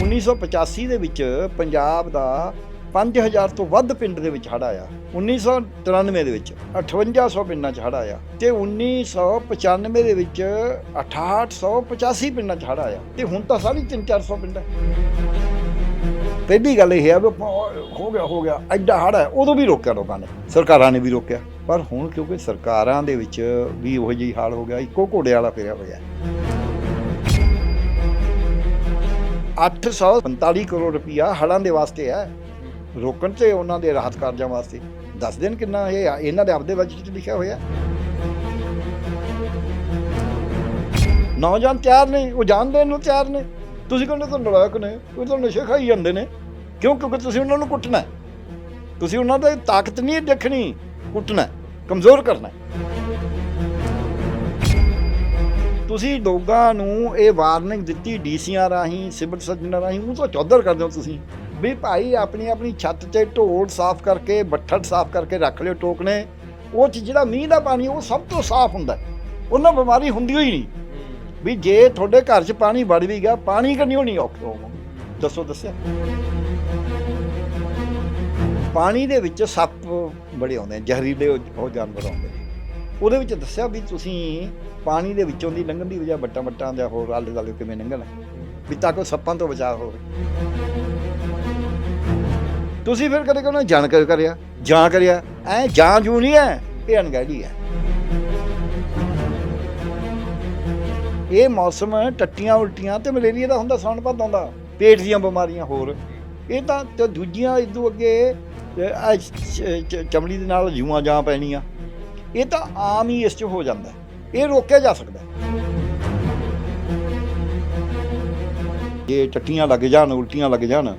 1985 ਦੇ ਵਿੱਚ ਪੰਜਾਬ ਦਾ 5000 ਤੋਂ ਵੱਧ ਪਿੰਡ ਦੇ ਵਿੱਚ ਹੜ੍ਹ ਆਇਆ। 1993 ਦੇ ਵਿੱਚ 5800 ਪਿੰਡਾਂ 'ਚ ਹੜ੍ਹ ਆਇਆ ਤੇ 1995 ਦੇ ਵਿੱਚ 6885 ਪਿੰਡਾਂ 'ਚ ਹੜ੍ਹ ਆਇਆ ਤੇ ਹੁਣ ਤਾਂ ਸਾਰੀ 3-400 ਪਿੰਡ ਹੈ। ਪਹਿਲੀ ਗੱਲ ਇਹ ਹੈ ਵੀ ਹੋ ਗਿਆ ਹੋ ਗਿਆ, ਐਡਾ ਹੜ੍ਹ ਹੈ, ਉਦੋਂ ਵੀ ਰੋਕਿਆ ਲੋਕਾਂ ਨੇ, ਸਰਕਾਰਾਂ ਨੇ ਵੀ ਰੋਕਿਆ। ਪਰ ਹੁਣ ਕਿਉਂਕਿ ਸਰਕਾਰਾਂ ਦੇ ਵਿੱਚ ਵੀ ਉਹੋ ਜਿਹੀ ਹਾਲ ਹੋ ਗਿਆ, ਇੱਕੋ ਘੋੜੇ ਵਾਲਾ ਫਿਰਿਆ ਹੋਇਆ। 845 ਕਰੋੜ ਰੁਪਇਆ ਹੜ੍ਹਾਂ ਦੇ ਵਾਸਤੇ ਹੈ। ਰੋਕਣ ਤੇ ਉਹਨਾਂ ਦੇ ਰਾਹਤ ਕਾਰਜਾਂ ਵਾਸਤੇ। ਦੱਸ ਦੇਣ ਕਿੰਨਾ ਇਹ ਆ, ਇਹਨਾਂ ਦੇ ਆਪਦੇ ਬਜਟ 'ਚ ਲਿਖਿਆ ਹੋਇਆ ਨੌਜਵਾਨ ਤਿਆਰ ਨੇ ਉਹ ਜਾਣ ਦੇਣ ਨੂੰ ਤਿਆਰ ਨੇ। ਤੁਸੀਂ ਕਹਿੰਦੇ ਤਾਂ ਨਲਾਇਕ ਨੇ ਉਹ ਤਾਂ ਨਸ਼ੇ ਖਾਈ ਜਾਂਦੇ ਨੇ। ਕਿਉਂ? ਕਿਉਂਕਿ ਤੁਸੀਂ ਉਹਨਾਂ ਨੂੰ ਕੁੱਟਣਾ ਤੁਸੀਂ ਉਹਨਾਂ ਦੀ ਤਾਕਤ ਨਹੀਂ ਦੇਖਣੀ ਕੁੱਟਣਾ ਕਮਜ਼ੋਰ ਕਰਨਾ ਤੁਸੀਂ ਲੋਕਾਂ ਨੂੰ ਇਹ ਵਾਰਨਿੰਗ ਦਿੱਤੀ ਡੀਸੀਆਂ ਰਾਹੀਂ ਸਿਵਲ ਸਰਜਨਾਂ ਰਾਹੀਂ ਉਹ ਤਾਂ ਚੌਧਰ ਕਰਦੇ ਹੋ ਤੁਸੀਂ। ਵੀ ਭਾਈ ਆਪਣੀ ਆਪਣੀ ਛੱਤ ਤੇ ਢੋਲ ਸਾਫ਼ ਕਰਕੇ ਬੱਠਲ ਸਾਫ਼ ਕਰਕੇ ਰੱਖ ਲਿਓ ਟੋਕਣੇ ਉਹ 'ਚ ਜਿਹੜਾ ਮੀਂਹ ਦਾ ਪਾਣੀ ਉਹ ਸਭ ਤੋਂ ਸਾਫ਼ ਹੁੰਦਾ। ਉਹਨਾਂ ਬਿਮਾਰੀ ਹੁੰਦੀ ਹੋਈ ਨਹੀਂ। ਵੀ ਜੇ ਤੁਹਾਡੇ ਘਰ 'ਚ ਪਾਣੀ ਵੜ ਵੀ ਗਿਆ ਪਾਣੀ ਕਰਨੀ ਨਹੀਂ ਔਖੇ? ਹੋਵੋਗੇ ਦੱਸੋ ਦੱਸਿਆ। ਪਾਣੀ ਦੇ ਵਿੱਚ ਸੱਪ ਬੜੇ ਆਉਂਦੇ ਜ਼ਹਿਰੀਲੇ ਉਹ ਜਾਨਵਰ ਆਉਂਦੇ ਉਹਦੇ ਵਿੱਚ ਦੱਸਿਆ ਵੀ ਤੁਸੀਂ ਪਾਣੀ ਦੇ ਵਿੱਚੋਂ ਦੀ ਲੰਘਣ ਦੀ ਵਜ੍ਹਾ ਵੱਟਾਂ ਵੱਟਾਂ ਜਾਂ ਹੋਰ ਆਲੇ ਦੁਆਲੇ ਕਿਵੇਂ ਲੰਘਣਾ ਵੀ ਤਾਂ ਕਿ ਸੱਪਾਂ ਤੋਂ ਬਚਾਅ ਹੋਵੇ। ਤੁਸੀਂ ਫਿਰ ਕਦੇ ਕਹਿੰਦੇ ਜਾਣ ਕਰ ਕਰਿਆ, ਜਾਂ ਕਰਿਆ, ਐ ਜਾਂ ਜੂ ਨਹੀਂ ਹੈ ਇਹ ਅਣਗਹਿਲੀ ਹੈ ਇਹ ਮੌਸਮ ਟੱਟੀਆਂ ਉਲਟੀਆਂ ਤੇ ਮਲੇਰੀਆ ਦਾ ਹੁੰਦਾ ਸੌਣ ਭਾਦੋਂ ਦਾ ਪੇਟ ਦੀਆਂ ਬਿਮਾਰੀਆਂ ਹੋਰ। ਇਹ ਤਾਂ ਤੇ ਦੂਜੀਆਂ ਇਦੋਂ ਅੱਗੇ ਚਮੜੀ ਦੇ ਨਾਲ ਜੂਆਂ ਜਾਂ ਪੈਣੀਆਂ। ਇਹ ਤਾਂ ਆਮ ਹੀ ਇਸ 'ਚ ਹੋ ਜਾਂਦਾ ਇਹ ਰੋਕਿਆ ਜਾ ਸਕਦਾ ਜੇ ਟੱਟੀਆਂ ਲੱਗ ਜਾਣ, ਉਲਟੀਆਂ ਲੱਗ ਜਾਣ,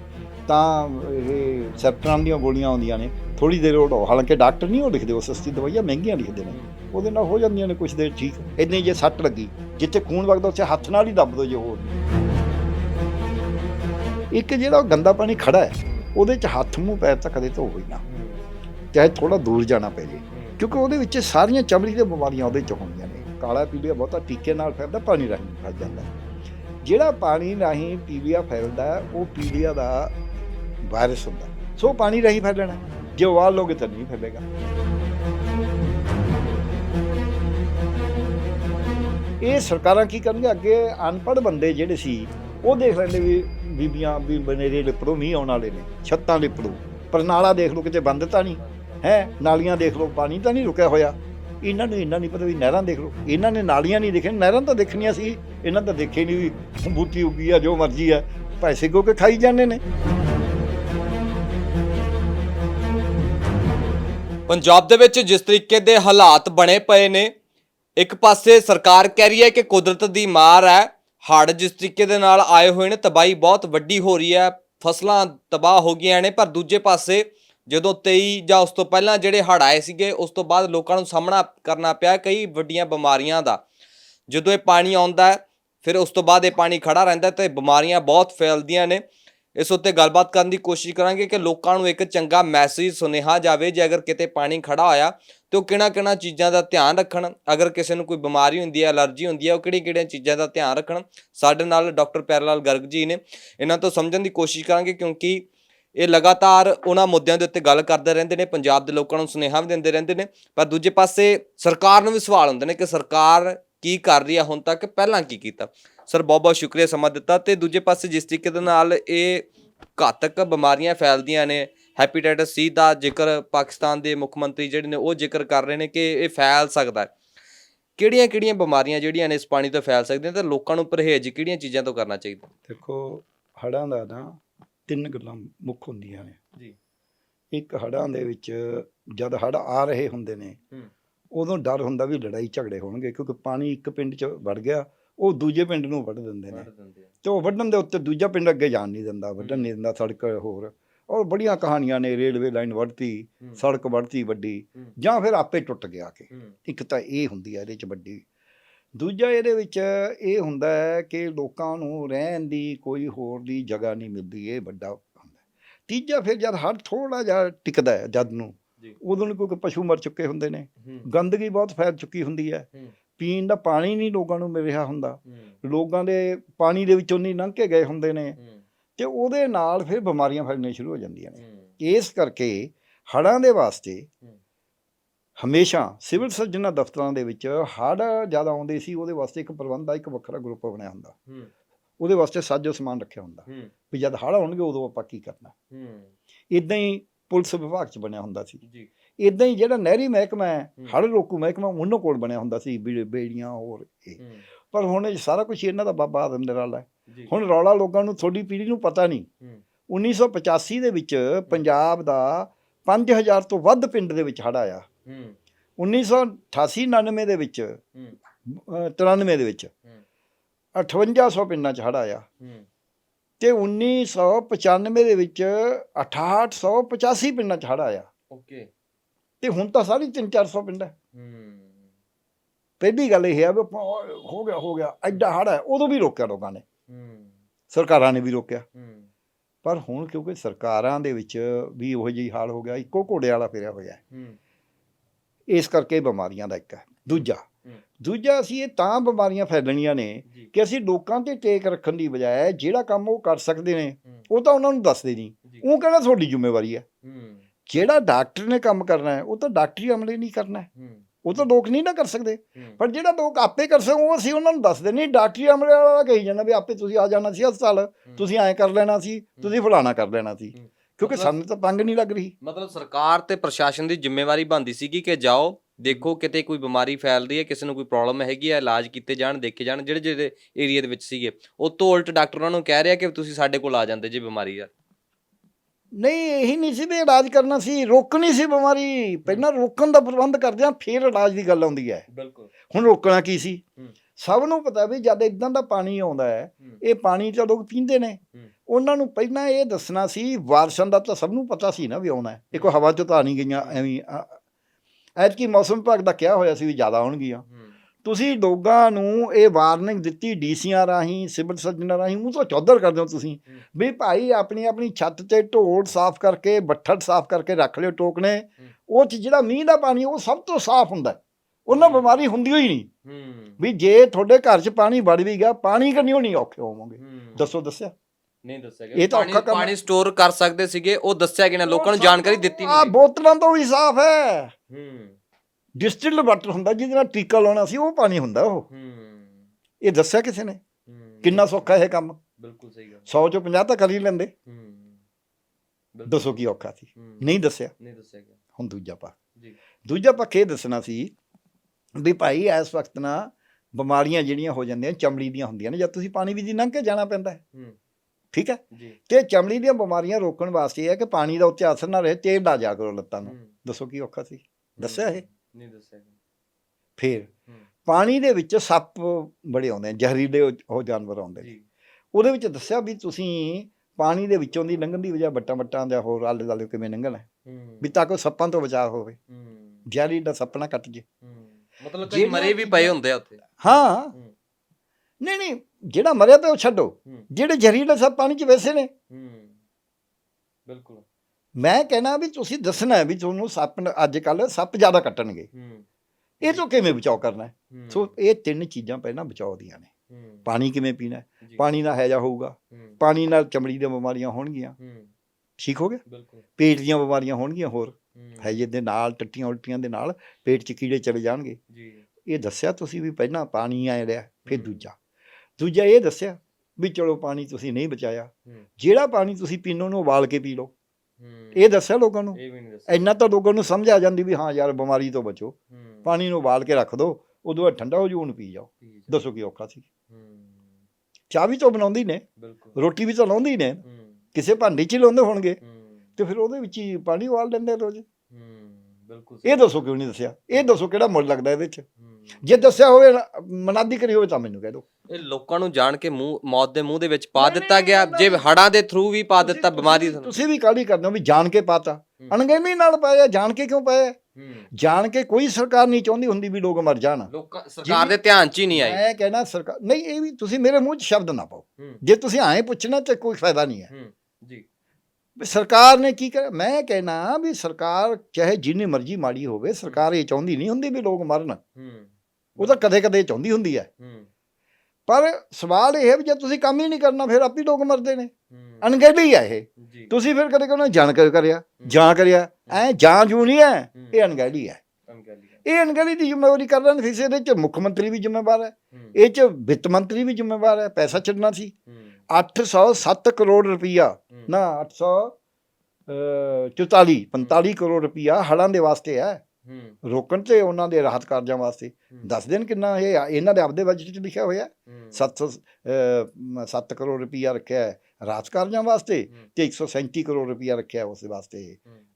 ਤਾਂ ਇਹ ਸੈਪਟਰਾਂ ਦੀਆਂ ਗੋਲੀਆਂ ਆਉਂਦੀਆਂ ਨੇ। ਥੋੜੀ ਦੇਰ ਉਹ ਹਾਲਾਂਕਿ ਡਾਕਟਰ ਨਹੀਂ ਉਹ ਲਿਖਦੇ ਉਹ ਸਸਤੀ ਦਵਾਈਆਂ ਮਹਿੰਗੀਆਂ ਲਿਖਦੇ ਨੇ। ਉਹਦੇ ਨਾਲ ਹੋ ਜਾਂਦੀਆਂ ਨੇ ਕੁਝ ਦੇਰ ਠੀਕ। ਇੰਨੀ ਜੇ ਸੱਟ ਲੱਗੀ, ਜਿੱਥੇ ਖੂਨ ਵਗਦਾ ਉੱਥੇ ਹੱਥ ਨਾਲ ਹੀ ਦੱਬ ਦੋ ਜੇ ਹੋਰ। ਇੱਕ ਜਿਹੜਾ ਉਹ ਗੰਦਾ ਪਾਣੀ ਖੜਾ ਹੈ, ਉਹਦੇ 'ਚ ਹੱਥ ਮੂੰਹ ਪੈਰ ਤਾਂ ਕਦੇ ਧੋਵੋ ਹੀ ਨਾ। ਚਾਹੇ ਥੋੜਾ ਦੂਰ ਜਾਣਾ ਪੈ ਜੇ। ਕਿਉਂਕਿ ਉਹਦੇ ਵਿੱਚ ਸਾਰੀਆਂ ਚਮੜੀ ਦੀਆਂ ਬਿਮਾਰੀਆਂ ਉਹਦੇ 'ਚ ਹੁੰਦੀਆਂ ਨੇ। ਕਾਲਾ ਪੀਲੀਆ ਬਹੁਤਾ ਟੀਕੇ ਨਾਲ ਫੈਲਦਾ, ਪਾਣੀ ਰਾਹੀਂ ਫੈਲ ਜਾਂਦਾ। ਜਿਹੜਾ ਪਾਣੀ ਰਾਹੀਂ ਪੀਲੀਆ ਫੈਲਦਾ, ਉਹ ਪੀਲੀਆ ਦਾ ਵਾਇਰਸ ਹੁੰਦਾ। ਸੋ ਪਾਣੀ ਰਾਹੀਂ ਫੈਲਣਾ ਜੇ ਉਬਾਲ ਲੋਗੇ ਤਾਂ ਨਹੀਂ ਫੈਲੇਗਾ। ਇਹ ਸਰਕਾਰਾਂ ਕੀ ਕਰਨਗੇ? ਅੱਗੇ ਅਨਪੜ੍ਹ ਬੰਦੇ ਜਿਹੜੇ ਸੀ, ਉਹ ਦੇਖ ਲੈਂਦੇ ਵੀ ਬੀਬੀਆਂ, ਵੀ ਬਨੇਰੇ ਲਿਪੜੋ, ਮੀਂਹ ਆਉਣ ਵਾਲੇ ਨੇ, ਛੱਤਾਂ ਲਿਪੜੋ। ਪਰਨਾਲਾ ਦੇਖ ਲਓ, ਕਿਤੇ ਬੰਦ ਤਾਂ ਨਹੀਂ। ਹੈ, ਨਾਲੀਆਂ ਦੇਖ ਲਓ, ਪਾਣੀ ਤਾਂ ਨਹੀਂ ਰੁਕਿਆ ਹੋਇਆ। ਇਹਨਾਂ ਨੂੰ ਇੰਨਾ ਨਹੀਂ ਪਤਾ ਵੀ ਨਹਿਰਾਂ ਦੇਖ ਲਓ। ਇਹਨਾਂ ਨੇ ਨਾਲੀਆਂ ਨਹੀਂ ਦੇਖੀਆਂ, ਨਹਿਰਾਂ ਤਾਂ ਦੇਖਣੀਆਂ ਸੀ। ਇਹਨਾਂ ਤਾਂ ਦੇਖੇ ਨਹੀਂ ਵੀ ਬੂਤੀ ਉੱਗੀ ਆ, ਜੋ ਮਰਜ਼ੀ ਆ। ਪੈਸੇ ਕੋ ਕੇ ਖਾਈ ਜਾਂਦੇ ਨੇ। ਪੰਜਾਬ ਦੇ ਵਿੱਚ ਜਿਸ ਤਰੀਕੇ ਦੇ ਹਾਲਾਤ ਬਣੇ ਪਏ ਨੇ, ਇੱਕ ਪਾਸੇ ਸਰਕਾਰ ਕਹਿ ਰਹੀ ਹੈ ਕਿ ਕੁਦਰਤ ਦੀ ਮਾਰ ਹੈ। ਹੜ੍ਹ ਜਿਸ ਤਰੀਕੇ ਦੇ ਨਾਲ ਆਏ ਹੋਏ ਨੇ, ਤਬਾਹੀ ਬਹੁਤ ਵੱਡੀ ਹੋ ਰਹੀ ਹੈ। ਫਸਲਾਂ ਤਬਾਹ ਹੋ ਗਈਆਂ ਨੇ, ਪਰ ਦੂਜੇ ਪਾਸੇ ਜਦੋਂ 23 ਜਾਂ ਉਸ ਤੋਂ ਪਹਿਲਾਂ ਜਿਹੜੇ ਹੜ੍ਹ ਆਏ ਸੀਗੇ, ਉਸ ਤੋਂ ਬਾਅਦ ਲੋਕਾਂ ਨੂੰ ਸਾਹਮਣਾ ਕਰਨਾ ਪਿਆ ਕਈ ਵੱਡੀਆਂ ਬਿਮਾਰੀਆਂ ਦਾ। ਜਦੋਂ ਇਹ ਪਾਣੀ ਆਉਂਦਾ ਫਿਰ ਉਸ ਤੋਂ ਬਾਅਦ ਇਹ ਪਾਣੀ ਖੜਾ ਰਹਿੰਦਾ ਹੈ ਤੇ ਬਿਮਾਰੀਆਂ ਬਹੁਤ ਫੈਲਦੀਆਂ ਨੇ। ਇਸ ਉੱਤੇ ਗੱਲਬਾਤ ਕਰਨ ਦੀ ਕੋਸ਼ਿਸ਼ ਕਰਾਂਗੇ ਕਿ ਲੋਕਾਂ ਨੂੰ ਇੱਕ ਚੰਗਾ ਮੈਸੇਜ ਸੁਨੇਹਾ ਜਾਵੇ ਜੇ ਅਗਰ ਕਿਤੇ ਪਾਣੀ ਖੜਾ ਹੋਇਆ ਤੇ ਉਹ ਕਿਹੜਾ ਕਿਹੜਾ ਚੀਜ਼ਾਂ ਦਾ ਧਿਆਨ ਰੱਖਣ। ਅਗਰ ਕਿਸੇ ਨੂੰ ਕੋਈ ਬਿਮਾਰੀ ਹੁੰਦੀ ਹੈ ਅਲਰਜੀ ਹੁੰਦੀ ਹੈ, ਉਹ ਕਿਹੜੀਆਂ ਕਿਹੜੀਆਂ ਚੀਜ਼ਾਂ ਦਾ ਧਿਆਨ ਰੱਖਣ। ਸਾਡੇ ਨਾਲ ਡਾਕਟਰ ਪਿਆਰਲਾਲ ਗਰਗ ਜੀ ਨੇ। ਇਹਨਾਂ ਤੋਂ ਸਮਝਣ ਦੀ ਕੋਸ਼ਿਸ਼ ਕਰਾਂਗੇ ਕਿਉਂਕਿ ਇਹ ਲਗਾਤਾਰ ਉਹਨਾਂ ਮੁੱਦਿਆਂ ਦੇ ਉੱਤੇ ਗੱਲ ਕਰਦੇ ਰਹਿੰਦੇ ਨੇ, ਪੰਜਾਬ ਦੇ ਲੋਕਾਂ ਨੂੰ ਸੁਨੇਹਾ ਵੀ ਦਿੰਦੇ ਰਹਿੰਦੇ ਨੇ, ਪਰ ਦੂਜੇ ਪਾਸੇ ਸਰਕਾਰ ਨੂੰ ਵੀ ਸਵਾਲ ਹੁੰਦੇ ਨੇ ਕਿ ਸਰਕਾਰ ਕੀ ਕਰ ਰਹੀ ਹੈ ਹੁਣ ਤੱਕ, ਪਹਿਲਾਂ ਕੀ ਕੀਤਾ? ਸਰ, ਬਹੁਤ ਬਹੁਤ ਸ਼ੁਕਰੀਆ ਸਮਾਂ ਦਿੱਤਾ ਤੇ ਦੂਜੇ ਪਾਸੇ ਜਿਸ ਤਰੀਕੇ ਦੇ ਨਾਲ ਇਹ ਘਾਤਕ ਬਿਮਾਰੀਆਂ ਫੈਲਦੀਆਂ ਨੇ, ਹੈਪੇਟਾਈਟਸ ਸੀ ਦਾ ਜ਼ਿਕਰ ਪਾਕਿਸਤਾਨ ਦੇ ਮੁੱਖ ਮੰਤਰੀ ਜਿਹੜੇ ਨੇ ਉਹ ਜ਼ਿਕਰ ਕਰ ਰਹੇ ਨੇ ਕਿ ਇਹ ਫੈਲ ਸਕਦਾ ਹੈ। ਕਿਹੜੀਆਂ ਕਿਹੜੀਆਂ ਬਿਮਾਰੀਆਂ ਜਿਹੜੀਆਂ ਨੇ ਇਸ ਪਾਣੀ ਤੋਂ ਫੈਲ ਸਕਦੀਆਂ ਤੇ ਲੋਕਾਂ ਨੂੰ ਪਰਹੇਜ਼ ਕਿਹੜੀਆਂ ਚੀਜ਼ਾਂ ਤੋਂ ਕਰਨਾ ਚਾਹੀਦਾ? ਦੇਖੋ ਹੜਾਂ ਦਾ ਨਾ ਤਿੰਨ ਗੱਲਾਂ ਮੁੱਖ ਹੁੰਦੀਆਂ ਨੇ। ਜੀ। ਇੱਕ ਹੜਾਂ ਦੇ ਵਿੱਚ ਜਦ ਹੜ ਆ ਰਹੇ ਹੁੰਦੇ ਨੇ। ਉਦੋਂ ਡਰ ਹੁੰਦਾ ਵੀ ਲੜਾਈ ਝਗੜੇ ਹੋਣਗੇ ਕਿਉਂਕਿ ਪਾਣੀ ਇੱਕ ਪਿੰਡ 'ਚ ਵੜ ਗਿਆ ਉਹ ਦੂਜੇ ਪਿੰਡ ਨੂੰ ਵੱਢ ਦਿੰਦੇ ਨੇ। ਤੇ ਉਹ ਵੱਢਣ ਦੇ ਉੱਤੇ ਦੂਜਾ ਪਿੰਡ ਅੱਗੇ ਜਾਣ ਨਹੀਂ ਦਿੰਦਾ ਵੱਢਣ ਨਹੀਂ ਦਿੰਦਾ ਸੜਕ ਹੋਰ। ਔਰ ਬੜੀਆਂ ਕਹਾਣੀਆਂ ਨੇ ਰੇਲਵੇ ਲਾਈਨ ਵੱਢਤੀ ਸੜਕ ਵੱਢਤੀ ਵੱਡੀ। ਜਾਂ ਫਿਰ ਆਪੇ ਟੁੱਟ ਗਿਆ ਕਿ ਇੱਕ ਤਾਂ ਇਹ ਹੁੰਦੀ ਹੈ ਇਹਦੇ ਚ ਵੱਡੀ ਦੂਜਾ ਇਹਦੇ ਵਿੱਚ ਇਹ ਹੁੰਦਾ ਹੈ ਕਿ ਲੋਕਾਂ ਨੂੰ ਰਹਿਣ ਦੀ ਕੋਈ ਹੋਰ ਦੀ ਜਗ੍ਹਾ ਨਹੀਂ ਮਿਲਦੀ ਇਹ ਵੱਡਾ ਹੁੰਦਾ। ਤੀਜਾ ਫਿਰ ਜਦ ਹੜ ਥੋੜਾ ਜਿਹਾ ਟਿਕਦਾ ਹੈ ਜਦ ਨੂੰ। ਉਦੋਂ ਨੂੰ ਕਿਉਂਕਿ ਪਸ਼ੂ ਮਰ ਚੁੱਕੇ ਹੁੰਦੇ ਨੇ ਗੰਦਗੀ ਬਹੁਤ ਫੈਲ ਚੁੱਕੀ ਹੁੰਦੀ ਹੈ। ਪੀਣ ਦਾ ਪਾਣੀ ਨਹੀਂ ਲੋਕਾਂ ਨੂੰ ਮਿਲ ਰਿਹਾ ਹੁੰਦਾ ਲੋਕਾਂ ਦੇ ਪਾਣੀ ਦੇ ਵਿੱਚੋਂ ਨਹੀਂ ਲੰਘ ਕੇ ਗਏ ਹੁੰਦੇ ਨੇ ਤੇ ਉਹਦੇ ਨਾਲ ਫਿਰ ਬਿਮਾਰੀਆਂ ਫੈਲਣੀਆਂ ਸ਼ੁਰੂ ਹੋ ਜਾਂਦੀਆਂ ਨੇ ਇਸ ਕਰਕੇ ਹੜ੍ਹਾਂ ਦੇ ਵਾਸਤੇ। ਹਮੇਸ਼ਾ ਸਿਵਲ ਸਰਜਨਾਂ ਦਫ਼ਤਰਾਂ ਦੇ ਵਿੱਚ ਹੜ੍ਹ ਜ਼ਿਆਦਾ ਆਉਂਦੇ ਸੀ ਉਹਦੇ ਵਾਸਤੇ ਇੱਕ ਪ੍ਰਬੰਧ ਦਾ ਇੱਕ ਵੱਖਰਾ ਗਰੁੱਪ ਬਣਿਆ ਹੁੰਦਾ। ਹੂੰ। ਉਹਦੇ ਵਾਸਤੇ ਸਾਜੋ ਸਮਾਨ ਰੱਖਿਆ ਹੁੰਦਾ। ਹੂੰ। ਵੀ ਜਦ ਹੜ੍ਹ ਆਉਣਗੇ ਉਦੋਂ ਆਪਾਂ ਕੀ ਕਰਨਾ? ਹੂੰ। ਇਦਾਂ ਹੀ ਪੁਲਿਸ ਵਿਭਾਗ 'ਚ ਬਣਿਆ ਹੁੰਦਾ ਸੀ। ਜੀ। ਇਦਾਂ ਹੀ ਜਿਹੜਾ ਨਹਿਰੀ ਮਹਿਕਮਾ ਹੈ ਹੂੰ। ਹੜ੍ਹ ਰੋਕੂ ਮਹਿਕਮਾ ਉਹਨਾਂ ਕੋਲ ਬਣਿਆ ਹੁੰਦਾ ਸੀ ਬੇੜੀਆਂ ਹੋਰ ਇਹ। ਪਰ ਹੁਣ ਇਹ ਸਾਰਾ ਕੁਝ ਇਹਨਾਂ ਦਾ ਬਾਬਾ ਆਦਮ ਦੇ ਨਾਲ ਹੈ। ਹੁਣ ਰੌਲਾ ਲੋਕਾਂ ਨੂੰ ਥੋੜੀ ਪੀੜ੍ਹੀ ਨੂੰ ਪਤਾ ਨਹੀਂ। ਹੂੰ। 1985 ਦੇ ਵਿੱਚ ਪੰਜਾਬ ਦਾ 5000 ਤੋਂ ਵੱਧ ਪਿੰਡ ਦੇ ਵਿੱਚ ਹੜ੍ਹ ਆਇਆ। ਹੂੰ। 1988 99 ਦੇ ਵਿੱਚ ਹੂੰ। ਅਹ 93 ਦੇ ਵਿੱਚ ਹੂੰ। 5800 ਪਿੰਡਾਂ 'ਚ ਹੜ੍ਹ ਆਇਆ। ਹੂੰ। ਤੇ 1995 ਦੇ ਵਿੱਚ 6885 ਪਿੰਡਾਂ 'ਚ ਹੜ੍ਹ ਆਇਆ। ਓਕੇ। ਤੇ ਹੁਣ ਤਾਂ ਸਾਰੀ 3-400 ਪਿੰਡ ਹੈ। ਹੂੰ। ਪਹਿਲੀ ਗੱਲ ਇਹ ਹੈ ਵੀ ਹੋ ਗਿਆ ਹੋ ਗਿਆ ਐਡਾ ਹੜ੍ਹ ਹੈ ਉਦੋਂ ਵੀ ਰੋਕਿਆ ਲੋਕਾਂ ਨੇ। ਹੂੰ। ਸਰਕਾਰਾਂ ਨੇ ਵੀ ਰੋਕਿਆ। ਹੂੰ। ਪਰ ਹੁਣ ਕਿਉਂਕਿ ਸਰਕਾਰਾਂ ਦੇ ਵਿੱਚ ਵੀ ਉਹੋ ਜਿਹੀ ਹਾਲ ਹੋ ਗਿਆ ਇੱਕੋ ਘੋੜੇ ਵਾਲਾ ਫਿਰਿਆ ਹੋਇਆ। ਹੈ ਹੂੰ। ਇਸ ਕਰਕੇ ਬਿਮਾਰੀਆਂ ਦਾ ਇੱਕ ਹੈ ਦੂਜਾ। ਦੂਜਾ ਅਸੀਂ ਇਹ ਤਾਂ ਬਿਮਾਰੀਆਂ ਫੈਲਣੀਆਂ ਨੇ ਕਿ ਅਸੀਂ ਲੋਕਾਂ ਤੇ ਟੇਕ ਰੱਖਣ ਦੀ ਬਜਾਏ ਜਿਹੜਾ ਕੰਮ ਉਹ ਕਰ ਸਕਦੇ ਨੇ ਉਹ ਤਾਂ ਉਹਨਾਂ ਨੂੰ ਦੱਸਦੇ ਨਹੀਂ। ਉਹ ਕਹਿੰਦਾ ਤੁਹਾਡੀ ਜ਼ਿੰਮੇਵਾਰੀ ਹੈ। ਜਿਹੜਾ ਡਾਕਟਰ ਨੇ ਕੰਮ ਕਰਨਾ ਹੈ ਉਹ ਤਾਂ ਡਾਕਟਰੀ ਅਮਲੇ ਨਹੀਂ ਕਰਨਾ ਉਹ ਤਾਂ ਲੋਕ ਨਹੀਂ ਨਾ ਕਰ ਸਕਦੇ। ਪਰ ਜਿਹੜਾ ਲੋਕ ਆਪੇ ਕਰ ਸਕਦੇ ਉਹ ਅਸੀਂ ਉਹਨਾਂ ਨੂੰ ਦੱਸਦੇ ਨਹੀਂ। ਡਾਕਟਰੀ ਅਮਲੇ ਵਾਲਾ ਕਹੀ ਜਾਂਦਾ ਵੀ ਆਪੇ ਤੁਸੀਂ ਆ ਜਾਣਾ ਸੀ ਹਸਪਤਾਲ ਤੁਸੀਂ ਐਂ ਕਰ ਲੈਣਾ ਸੀ ਤੁਸੀਂ ਫਲਾਣਾ ਕਰ ਲੈਣਾ ਸੀ। ਕਿਉਂਕਿ ਸਾਨੂੰ ਤਾਂ ਪੰਗ ਨਹੀਂ ਲੱਗ ਰਹੀ। ਮਤਲਬ ਸਰਕਾਰ ਤੇ ਪ੍ਰਸ਼ਾਸਨ ਦੀ ਜ਼ਿੰਮੇਵਾਰੀ ਬਣਦੀ ਸੀਗੀ ਕਿ ਜਾਓ ਦੇਖੋ ਕਿਤੇ ਕੋਈ ਬਿਮਾਰੀ ਫੈਲਦੀ ਹੈ ਕਿਸੇ ਨੂੰ ਕੋਈ ਪ੍ਰੋਬਲਮ ਹੈਗੀ ਹੈ ਇਲਾਜ ਕੀਤੇ ਜਾਣ ਦੇਖੇ ਜਾਣ ਜਿਹੜੇ ਜਿਹੜੇ ਏਰੀਆ ਦੇ ਵਿੱਚ ਸੀਗੇ। ਉਹ ਤੋਂ ਉਲਟ ਡਾਕਟਰ ਉਹਨਾਂ ਨੂੰ ਕਹਿ ਰਿਹਾ ਕਿ ਤੁਸੀਂ ਸਾਡੇ ਕੋਲ ਆ ਜਾਂਦੇ ਜੇ ਬਿਮਾਰੀ ਆ। ਨਹੀਂ ਇਹੀ ਨਹੀਂ ਸੀ ਵੀ ਇਲਾਜ ਕਰਨਾ ਸੀ ਰੋਕਣੀ ਸੀ ਬਿਮਾਰੀ। ਪਹਿਲਾਂ ਰੋਕਣ ਦਾ ਪ੍ਰਬੰਧ ਕਰਦੇ ਆ ਫਿਰ ਇਲਾਜ ਦੀ ਗੱਲ ਆਉਂਦੀ ਹੈ। ਬਿਲਕੁਲ। ਹੁਣ ਰੋਕਣਾ ਕੀ ਸੀ? ਹੂੰ। ਸਭ ਨੂੰ ਪਤਾ ਵੀ ਜਦ ਇਦਾਂ ਦਾ ਪਾਣੀ ਆਉਂਦਾ ਹੈ। ਇਹ ਪਾਣੀ ਤਾਂ ਲੋਕ ਪੀਂਦੇ ਨੇ। ਉਹਨਾਂ ਨੂੰ ਪਹਿਲਾਂ ਇਹ ਦੱਸਣਾ ਸੀ ਵਾਰਸ਼ਾਂ ਦਾ ਤਾਂ ਸਭ ਨੂੰ ਪਤਾ ਸੀ ਨਾ ਵੀ ਆਉਣਾ ਹੈ ਇਹ ਕੋਈ ਹਵਾ ਚੋਂ ਤਾਂ ਨਹੀਂ ਗਈਆਂ ਐਵੇਂ ਐਤਕੀ ਮੌਸਮ ਵਿਭਾਗ ਦਾ ਕਿਹਾ ਹੋਇਆ ਸੀ ਵੀ ਜ਼ਿਆਦਾ ਆਉਣਗੀਆਂ ਤੁਸੀਂ ਲੋਕਾਂ ਨੂੰ ਇਹ ਵਾਰਨਿੰਗ ਦਿੱਤੀ ਡੀਸੀਆਂ ਰਾਹੀਂ ਸਿਵਲ ਸਰਜਨਾਂ ਰਾਹੀਂ ਉਹ ਤਾਂ ਚੌਧਰ ਕਰਦੇ ਹੋ ਤੁਸੀਂ। ਵੀ ਭਾਈ ਆਪਣੀ ਆਪਣੀ ਛੱਤ ਤੇ ਢੋਲ ਸਾਫ਼ ਕਰਕੇ ਬੱਠਲ ਸਾਫ਼ ਕਰਕੇ ਰੱਖ ਲਿਓ ਟੋਕਨੇ ਉਹ ਚ ਜਿਹੜਾ ਮੀਂਹ ਦਾ ਪਾਣੀ ਉਹ ਸਭ ਤੋਂ ਸਾਫ਼ ਹੁੰਦਾ ਹੈ। ਉਹਨਾਂ। ਬਿਮਾਰੀ ਹੁੰਦੀ ਹੋਈ ਨਹੀਂ। ਹੂੰ। ਵੀ ਜੇ ਤੁਹਾਡੇ ਘਰ 'ਚ ਪਾਣੀ ਵੜ ਵੀ ਗਿਆ ਪਾਣੀ ਕੰਨਿਓ ਨਹੀਂ ਔਖੇ ਹੋਵੋਗੇ? ਹੂੰ। ਦੱਸੋ ਦੱਸਿਆ? ਨਹੀਂ ਦੱਸਿਆ ਇਹ ਤਾਂ ਪਾਣੀ- ਔਖਾ ਕੰਮ। ਪਾਣੀ ਸਟੋਰ ਕਰ ਸਕਦੇ ਸੀਗੇ ਉਹ ਦੱਸਿਆ ਕਿ ਨਾ ਲੋਕਾਂ ਨੂੰ ਜਾਣਕਾਰੀ ਦਿੱਤੀ ਆ ਨਹੀਂ ਬੋਤਲਾਂ ਤੋਂ ਵੀ ਸਾਫ਼ ਹੈ। ਹੂੰ। ਡਿਸਟਿਲਡ ਵਾਟਰ ਹੁੰਦਾ ਜਿਹਦੇ ਨਾਲ ਟੀਕਾ ਲਾਉਣਾ ਸੀ ਉਹ ਪਾਣੀ ਹੁੰਦਾ ਉਹ। ਹੂੰ। ਇਹ ਦੱਸਿਆ ਕਿਸੇ ਨੇ? ਹੂੰ। ਕਿੰਨਾ ਸੌਖਾ ਇਹ ਕੰਮ? ਬਿਲਕੁਲ ਸਹੀ ਗੱਲ। 100 ਚੋਂ 50 ਤਾਂ ਕਰ ਹੀ ਲੈਂਦੇ। ਹੂੰ। ਬਿਲਕੁਲ। ਦੱਸੋ ਕੀ ਔਖਾ ਸੀ? ਹੂੰ। ਨਹੀਂ ਦੱਸਿਆ। ਨਹੀਂ ਦੱਸਿਆ ਗਿਆ। ਹੁਣ ਦੂਜਾ ਪਾ ਜੀ। ਦੂਜਾ ਪੱਖ ਇਹ ਦੱਸਣਾ ਸੀ ਵੀ ਭਾਈ ਇਸ ਵਕਤ ਨਾ ਬਿਮਾਰੀਆਂ ਜਿਹੜੀਆਂ ਹੋ ਜਾਂਦੀਆਂ ਚਮੜੀ ਦੀਆਂ ਹੁੰਦੀਆਂ ਨੇ ਜਦ ਤੁਸੀਂ ਪਾਣੀ ਵੀ ਦੀ ਲੰਘ ਕੇ ਜਾਣਾ ਪੈਂਦਾ ਹੈ। ਠੀਕ ਹੈ? ਤੇ ਚਮੜੀ ਦੀਆਂ ਬਿਮਾਰੀਆਂ ਰੋਕਣ ਵਾਸਤੇ ਇਹ ਹੈ ਕਿ ਪਾਣੀ ਦਾ ਉੱਤੇ ਅਸਰ ਨਾ ਰਹੇ ਤੇਲ ਲਾ ਜਾ ਕਰੋ ਲੱਤਾਂ ਨੂੰ। ਦੱਸੋ ਕੀ ਔਖਾ ਸੀ? ਦੱਸਿਆ ਇਹ? ਨਹੀਂ ਦੱਸਿਆ ਫੇਰ। ਪਾਣੀ ਦੇ ਵਿੱਚ ਸੱਪ ਬੜੇ ਆਉਂਦੇ ਨੇ ਜ਼ਹਿਰੀਲੇ ਉਹ- ਜਾਨਵਰ ਆਉਂਦੇ ਨੇ। ਜੀ। ਉਹਦੇ ਵਿੱਚ ਦੱਸਿਆ ਵੀ ਤੁਸੀਂ ਪਾਣੀ ਦੇ ਵਿੱਚੋਂ ਦੀ ਲੰਘਣ ਦੀ ਵਜ੍ਹਾ ਬੱਟਾਂ ਬੱਟਾਂ ਜਾਂ ਹੋਰ ਆਲੇ ਦੁਆਲੇ ਕਿਵੇਂ ਲੰਘਣਾ ਵੀ ਤਾਂ ਕੋਈ ਸੱਪਾਂ ਤੋਂ ਬਚਾਅ ਹੋਵੇ। ਹੂੰ। ਜ਼ਹਿਰੀ ਦਾ ਸੱਪ ਨਾ ਕੱਟ ਜੇ। ਮਤਲਬ ਕਈ ਜਿਹੜੀਆਂ ਮਰੇ ਵੀ ਪਏ ਹੁੰਦੇ ਆ ਉੱਥੇ। ਹਾਂ। ਹੂੰ। ਨਹੀਂ ਨਹੀਂ ਜਿਹੜਾ ਮਰਿਆ ਪਿਆ ਉਹ ਛੱਡੋ। ਹੂੰ। ਜਿਹੜੇ ਜ਼ਹਿਰੀਲੇ ਸੱਪ ਪਾਣੀ 'ਚ ਵੈਸੇ ਨੇ। ਹੂੰ। ਬਿਲਕੁਲ। ਮੈਂ ਕਹਿਣਾ ਵੀ ਤੁਸੀਂ ਦੱਸਣਾ ਹੈ ਵੀ ਤੁਹਾਨੂੰ ਸੱਪ ਅੱਜ ਕੱਲ ਸੱਪ ਜ਼ਿਆਦਾ ਕੱਟਣਗੇ। ਹੂੰ। ਇਹ ਤੋਂ ਕਿਵੇਂ ਬਚਾਅ ਕਰਨਾ ਹੈ? ਹੂੰ। ਸੋ ਇਹ ਤਿੰਨ ਚੀਜ਼ਾਂ ਪਹਿਲਾਂ ਬਚਾਅ ਦੀਆਂ ਨੇ। ਹੂੰ। ਪਾਣੀ ਕਿਵੇਂ ਪੀਣਾ ਹੈ, ਜੀ, ਪਾਣੀ ਨਾਲ ਹੈਜਾ ਹੋਊਗਾ। ਹੂੰ। ਪਾਣੀ ਨਾਲ ਚਮੜੀ ਦੀਆਂ ਬਿਮਾਰੀਆਂ ਹੋਣਗੀਆਂ। ਹੂੰ। ਠੀਕ ਹੋ ਗਿਆ? ਬਿਲਕੁਲ। ਪੇਟ ਦੀਆਂ ਬਿਮਾਰੀਆਂ ਹੋਣਗੀਆਂ ਹੋਰ। ਹੂੰ ਹੈਜੇ ਦੇ ਨਾਲ ਟੱਟੀਆਂ ਉਲਟੀਆਂ ਦੇ ਨਾਲ ਪੇਟ 'ਚ ਕੀੜੇ ਚਲੇ ਜਾਣਗੇ। ਜੀ। ਇਹ ਦੱਸਿਆ ਤੁਸੀਂ ਵੀ ਪਹਿਲਾਂ ਪਾਣੀ ਆਇਆ ਰਿਹਾ ਫਿਰ। ਦੂਜਾ। ਦੂਜਾ ਇਹ ਦੱਸਿਆ ਵੀ ਚਲੋ ਪਾਣੀ ਤੁਸੀਂ ਨਹੀਂ ਬਚਾਇਆ। ਜਿਹੜਾ ਪਾਣੀ ਤੁਸੀਂ ਪੀਣੋ ਨੂੰ ਉਬਾਲ ਕੇ ਪੀ ਲਓ। ਇਹ ਦੱਸਿਆ ਲੋਕਾਂ ਨੂੰ? ਇੰਨਾ ਤਾਂ ਲੋਕਾਂ ਨੂੰ ਸਮਝ ਆ ਜਾਂਦੀ ਵੀ ਹਾਂ ਯਾਰ ਬਿਮਾਰੀ ਤੋਂ ਬਚੋ। ਪਾਣੀ ਨੂੰ ਉਬਾਲ ਕੇ ਰੱਖ ਦਿਓ ਉਦੋਂ ਬਾਅਦ ਠੰਡਾ ਹੋ ਜੂ ਉਹਨੂੰ ਪੀ ਜਾਓ। ਦੱਸੋ ਕੀ ਔਖਾ ਸੀ। ਚਾਹ ਵੀ ਤਾਂ ਬਣਾਉਂਦੀ ਨੇ। ਰੋਟੀ ਵੀ ਤਾਂ ਲਾਉਂਦੀ ਨੇ। ਕਿਸੇ ਭਾਂਡੇ 'ਚ ਹੀ ਲਾਉਂਦੇ ਹੋਣਗੇ। ਤੇ ਫਿਰ ਉਹਦੇ ਵਿੱਚ ਹੀ ਪਾਣੀ ਉਬਾਲ ਲੈਂਦੇ ਰੋਜ਼। ਹੂੰ ਬਿਲਕੁਲ ਇਹ ਦੱਸੋ ਕਿਉਂ ਨਹੀਂ ਦੱਸਿਆ? ਇਹ ਦੱਸੋ ਕਿਹੜਾ ਮੁੱਲ ਲੱਗਦਾ ਇਹਦੇ 'ਚ ਹੂੰ। ਜੇ ਦੱਸਿਆ ਹੋਵੇ ਮਨਾਦੀ ਕਰੀ ਹੋਵੇ ਤਾਂ ਮੈਨੂੰ ਕਹਿ ਦਿਓ। ਇਹ ਲੋਕਾਂ ਨੂੰ ਜਾਣ ਕੇ ਮੂੰਹ ਮੌਤ ਦੇ ਮੂੰਹ ਦੇ ਵਿੱਚ ਪਾ ਦਿੱਤਾ ਗਿਆ ਜੇ। ਹੜਾਂ ਦੇ ਥਰੂ ਵੀ ਪਾ ਦਿੱਤਾ ਬਿਮਾਰੀ ਤੁਸੀਂ- ਵੀ ਕਾਹਲੀ ਕਰਦੇ ਹੋ ਵੀ ਜਾਣ ਕੇ ਪਾਤਾ। ਅਣਗਹਿਮੀ ਨਾਲ ਪਾਇਆ ਜਾਣ ਕੇ ਕਿਉਂ ਪਾਇਆ? ਜਾਣ ਕੇ ਕੋਈ ਸਰਕਾਰ ਨਹੀਂ ਚਾਹੁੰਦੀ ਹੁੰਦੀ ਵੀ ਲੋਕ ਮਰ ਜਾਣ। ਲੋਕਾਂ ਸਰਕਾਰ ਦੇ ਧਿਆਨ 'ਚ ਹੀ ਨਹੀਂ ਆਈ। ਮੈਂ ਕਹਿਣਾ ਸਰਕਾਰ ਨਹੀਂ ਇਹ ਵੀ ਤੁਸੀਂ ਮੇਰੇ ਮੂੰਹ 'ਚ ਸ਼ਬਦ ਨਾ ਪਾਓ। ਜੇ ਤੁਸੀਂ ਐਂ ਪੁੱਛਣਾ ਤੇ ਕੋਈ ਫਾਇਦਾ ਨਹੀਂ ਹੈ। ਸਰਕਾਰ ਨੇ ਕੀ ਕਰ ਮੈਂ ਕਹਿਣਾ ਵੀ ਸਰਕਾਰ ਚਾਹੇ ਜਿੰਨੀ ਮਰਜ਼ੀ ਮਾੜੀ ਹੋਵੇ ਸਰਕਾਰ ਇਹ ਚਾਹੁੰਦੀ ਨਹੀਂ ਹੁੰਦੀ ਵੀ ਲੋਕ ਮਰਨ। ਹੂੰ। ਉਹ ਤਾਂ ਕਦੇ ਕਦੇ ਚਾਹੁੰਦੀ ਹੁੰਦੀ ਹੈ। ਹੂੰ। ਪਰ ਸਵਾਲ ਇਹ ਹੈ ਵੀ ਜੇ ਤੁਸੀਂ ਕੰਮ ਹੀ ਨਹੀਂ ਕਰਨਾ ਫਿਰ ਆਪੀ ਲੋਕ ਮਰਦੇ ਨੇ। ਹੂੰ। ਅਣਗਹਿਲੀ ਹੈ ਇਹ। ਤੁਸੀਂ ਫਿਰ ਕਦੇ ਕਹਿੰਦੇ ਜਾਣ ਕਰ ਕਰਿਆ ਜਾਂ ਕਰਿਆ ਐ ਜਾਂ ਜੂ ਨਹੀਂ ਹੈ ਇਹ ਅਣਗਹਿਲੀ ਹੈ। ਹੈ। ਇਹ ਅਣਗਹਿਲੀ ਦੀ ਜ਼ਿੰਮੇਵਾਰੀ ਕਰ ਰਹੇ ਨੇ ਫਿਰ ਇਹਦੇ ਚ ਮੁੱਖ ਮੰਤਰੀ ਵੀ ਜ਼ਿੰਮੇਵਾਰ ਹੈ। ਹੂੰ। ਇਹ ਚ ਵਿੱਤ ਮੰਤਰੀ ਵੀ ਜ਼ਿੰਮੇਵਾਰ ਹੈ ਪੈਸਾ ਛੱਡਣਾ ਸੀ। ਹੂੰ। 807 ਕਰੋੜ ਰੁਪਈਆ ਨਾ 800 ਅ, 44 45 ਕਰੋੜ ਰੁਪਈਆ ਹੜਾਂ ਦੇ ਵਾਸਤੇ ਹੈ। ਰੋਕਣ ਤੇ ਉਹਨਾਂ ਦੇ ਰਾਹਤ ਕਾਰਜਾਂ ਵਾਸਤੇ। ਦੱਸ ਦੇਣ ਕਿੰਨਾ ਇਹ। ਇਹਨਾਂ ਦੇ ਆਪਦੇ ਬਜਟ 'ਚ ਲਿਖਿਆ ਹੋਇਆ ਹੂੰ, 700 7 ਕਰੋੜ ਰੁਪਈਆ ਰੱਖਿਆ ਹੈ ਰਾਹਤ ਕਾਰਜਾਂ ਵਾਸਤੇ ਤੇ 137 ਕਰੋੜ ਰੁਪਈਆ ਰੱਖਿਆ ਉਸ ਵਾਸਤੇ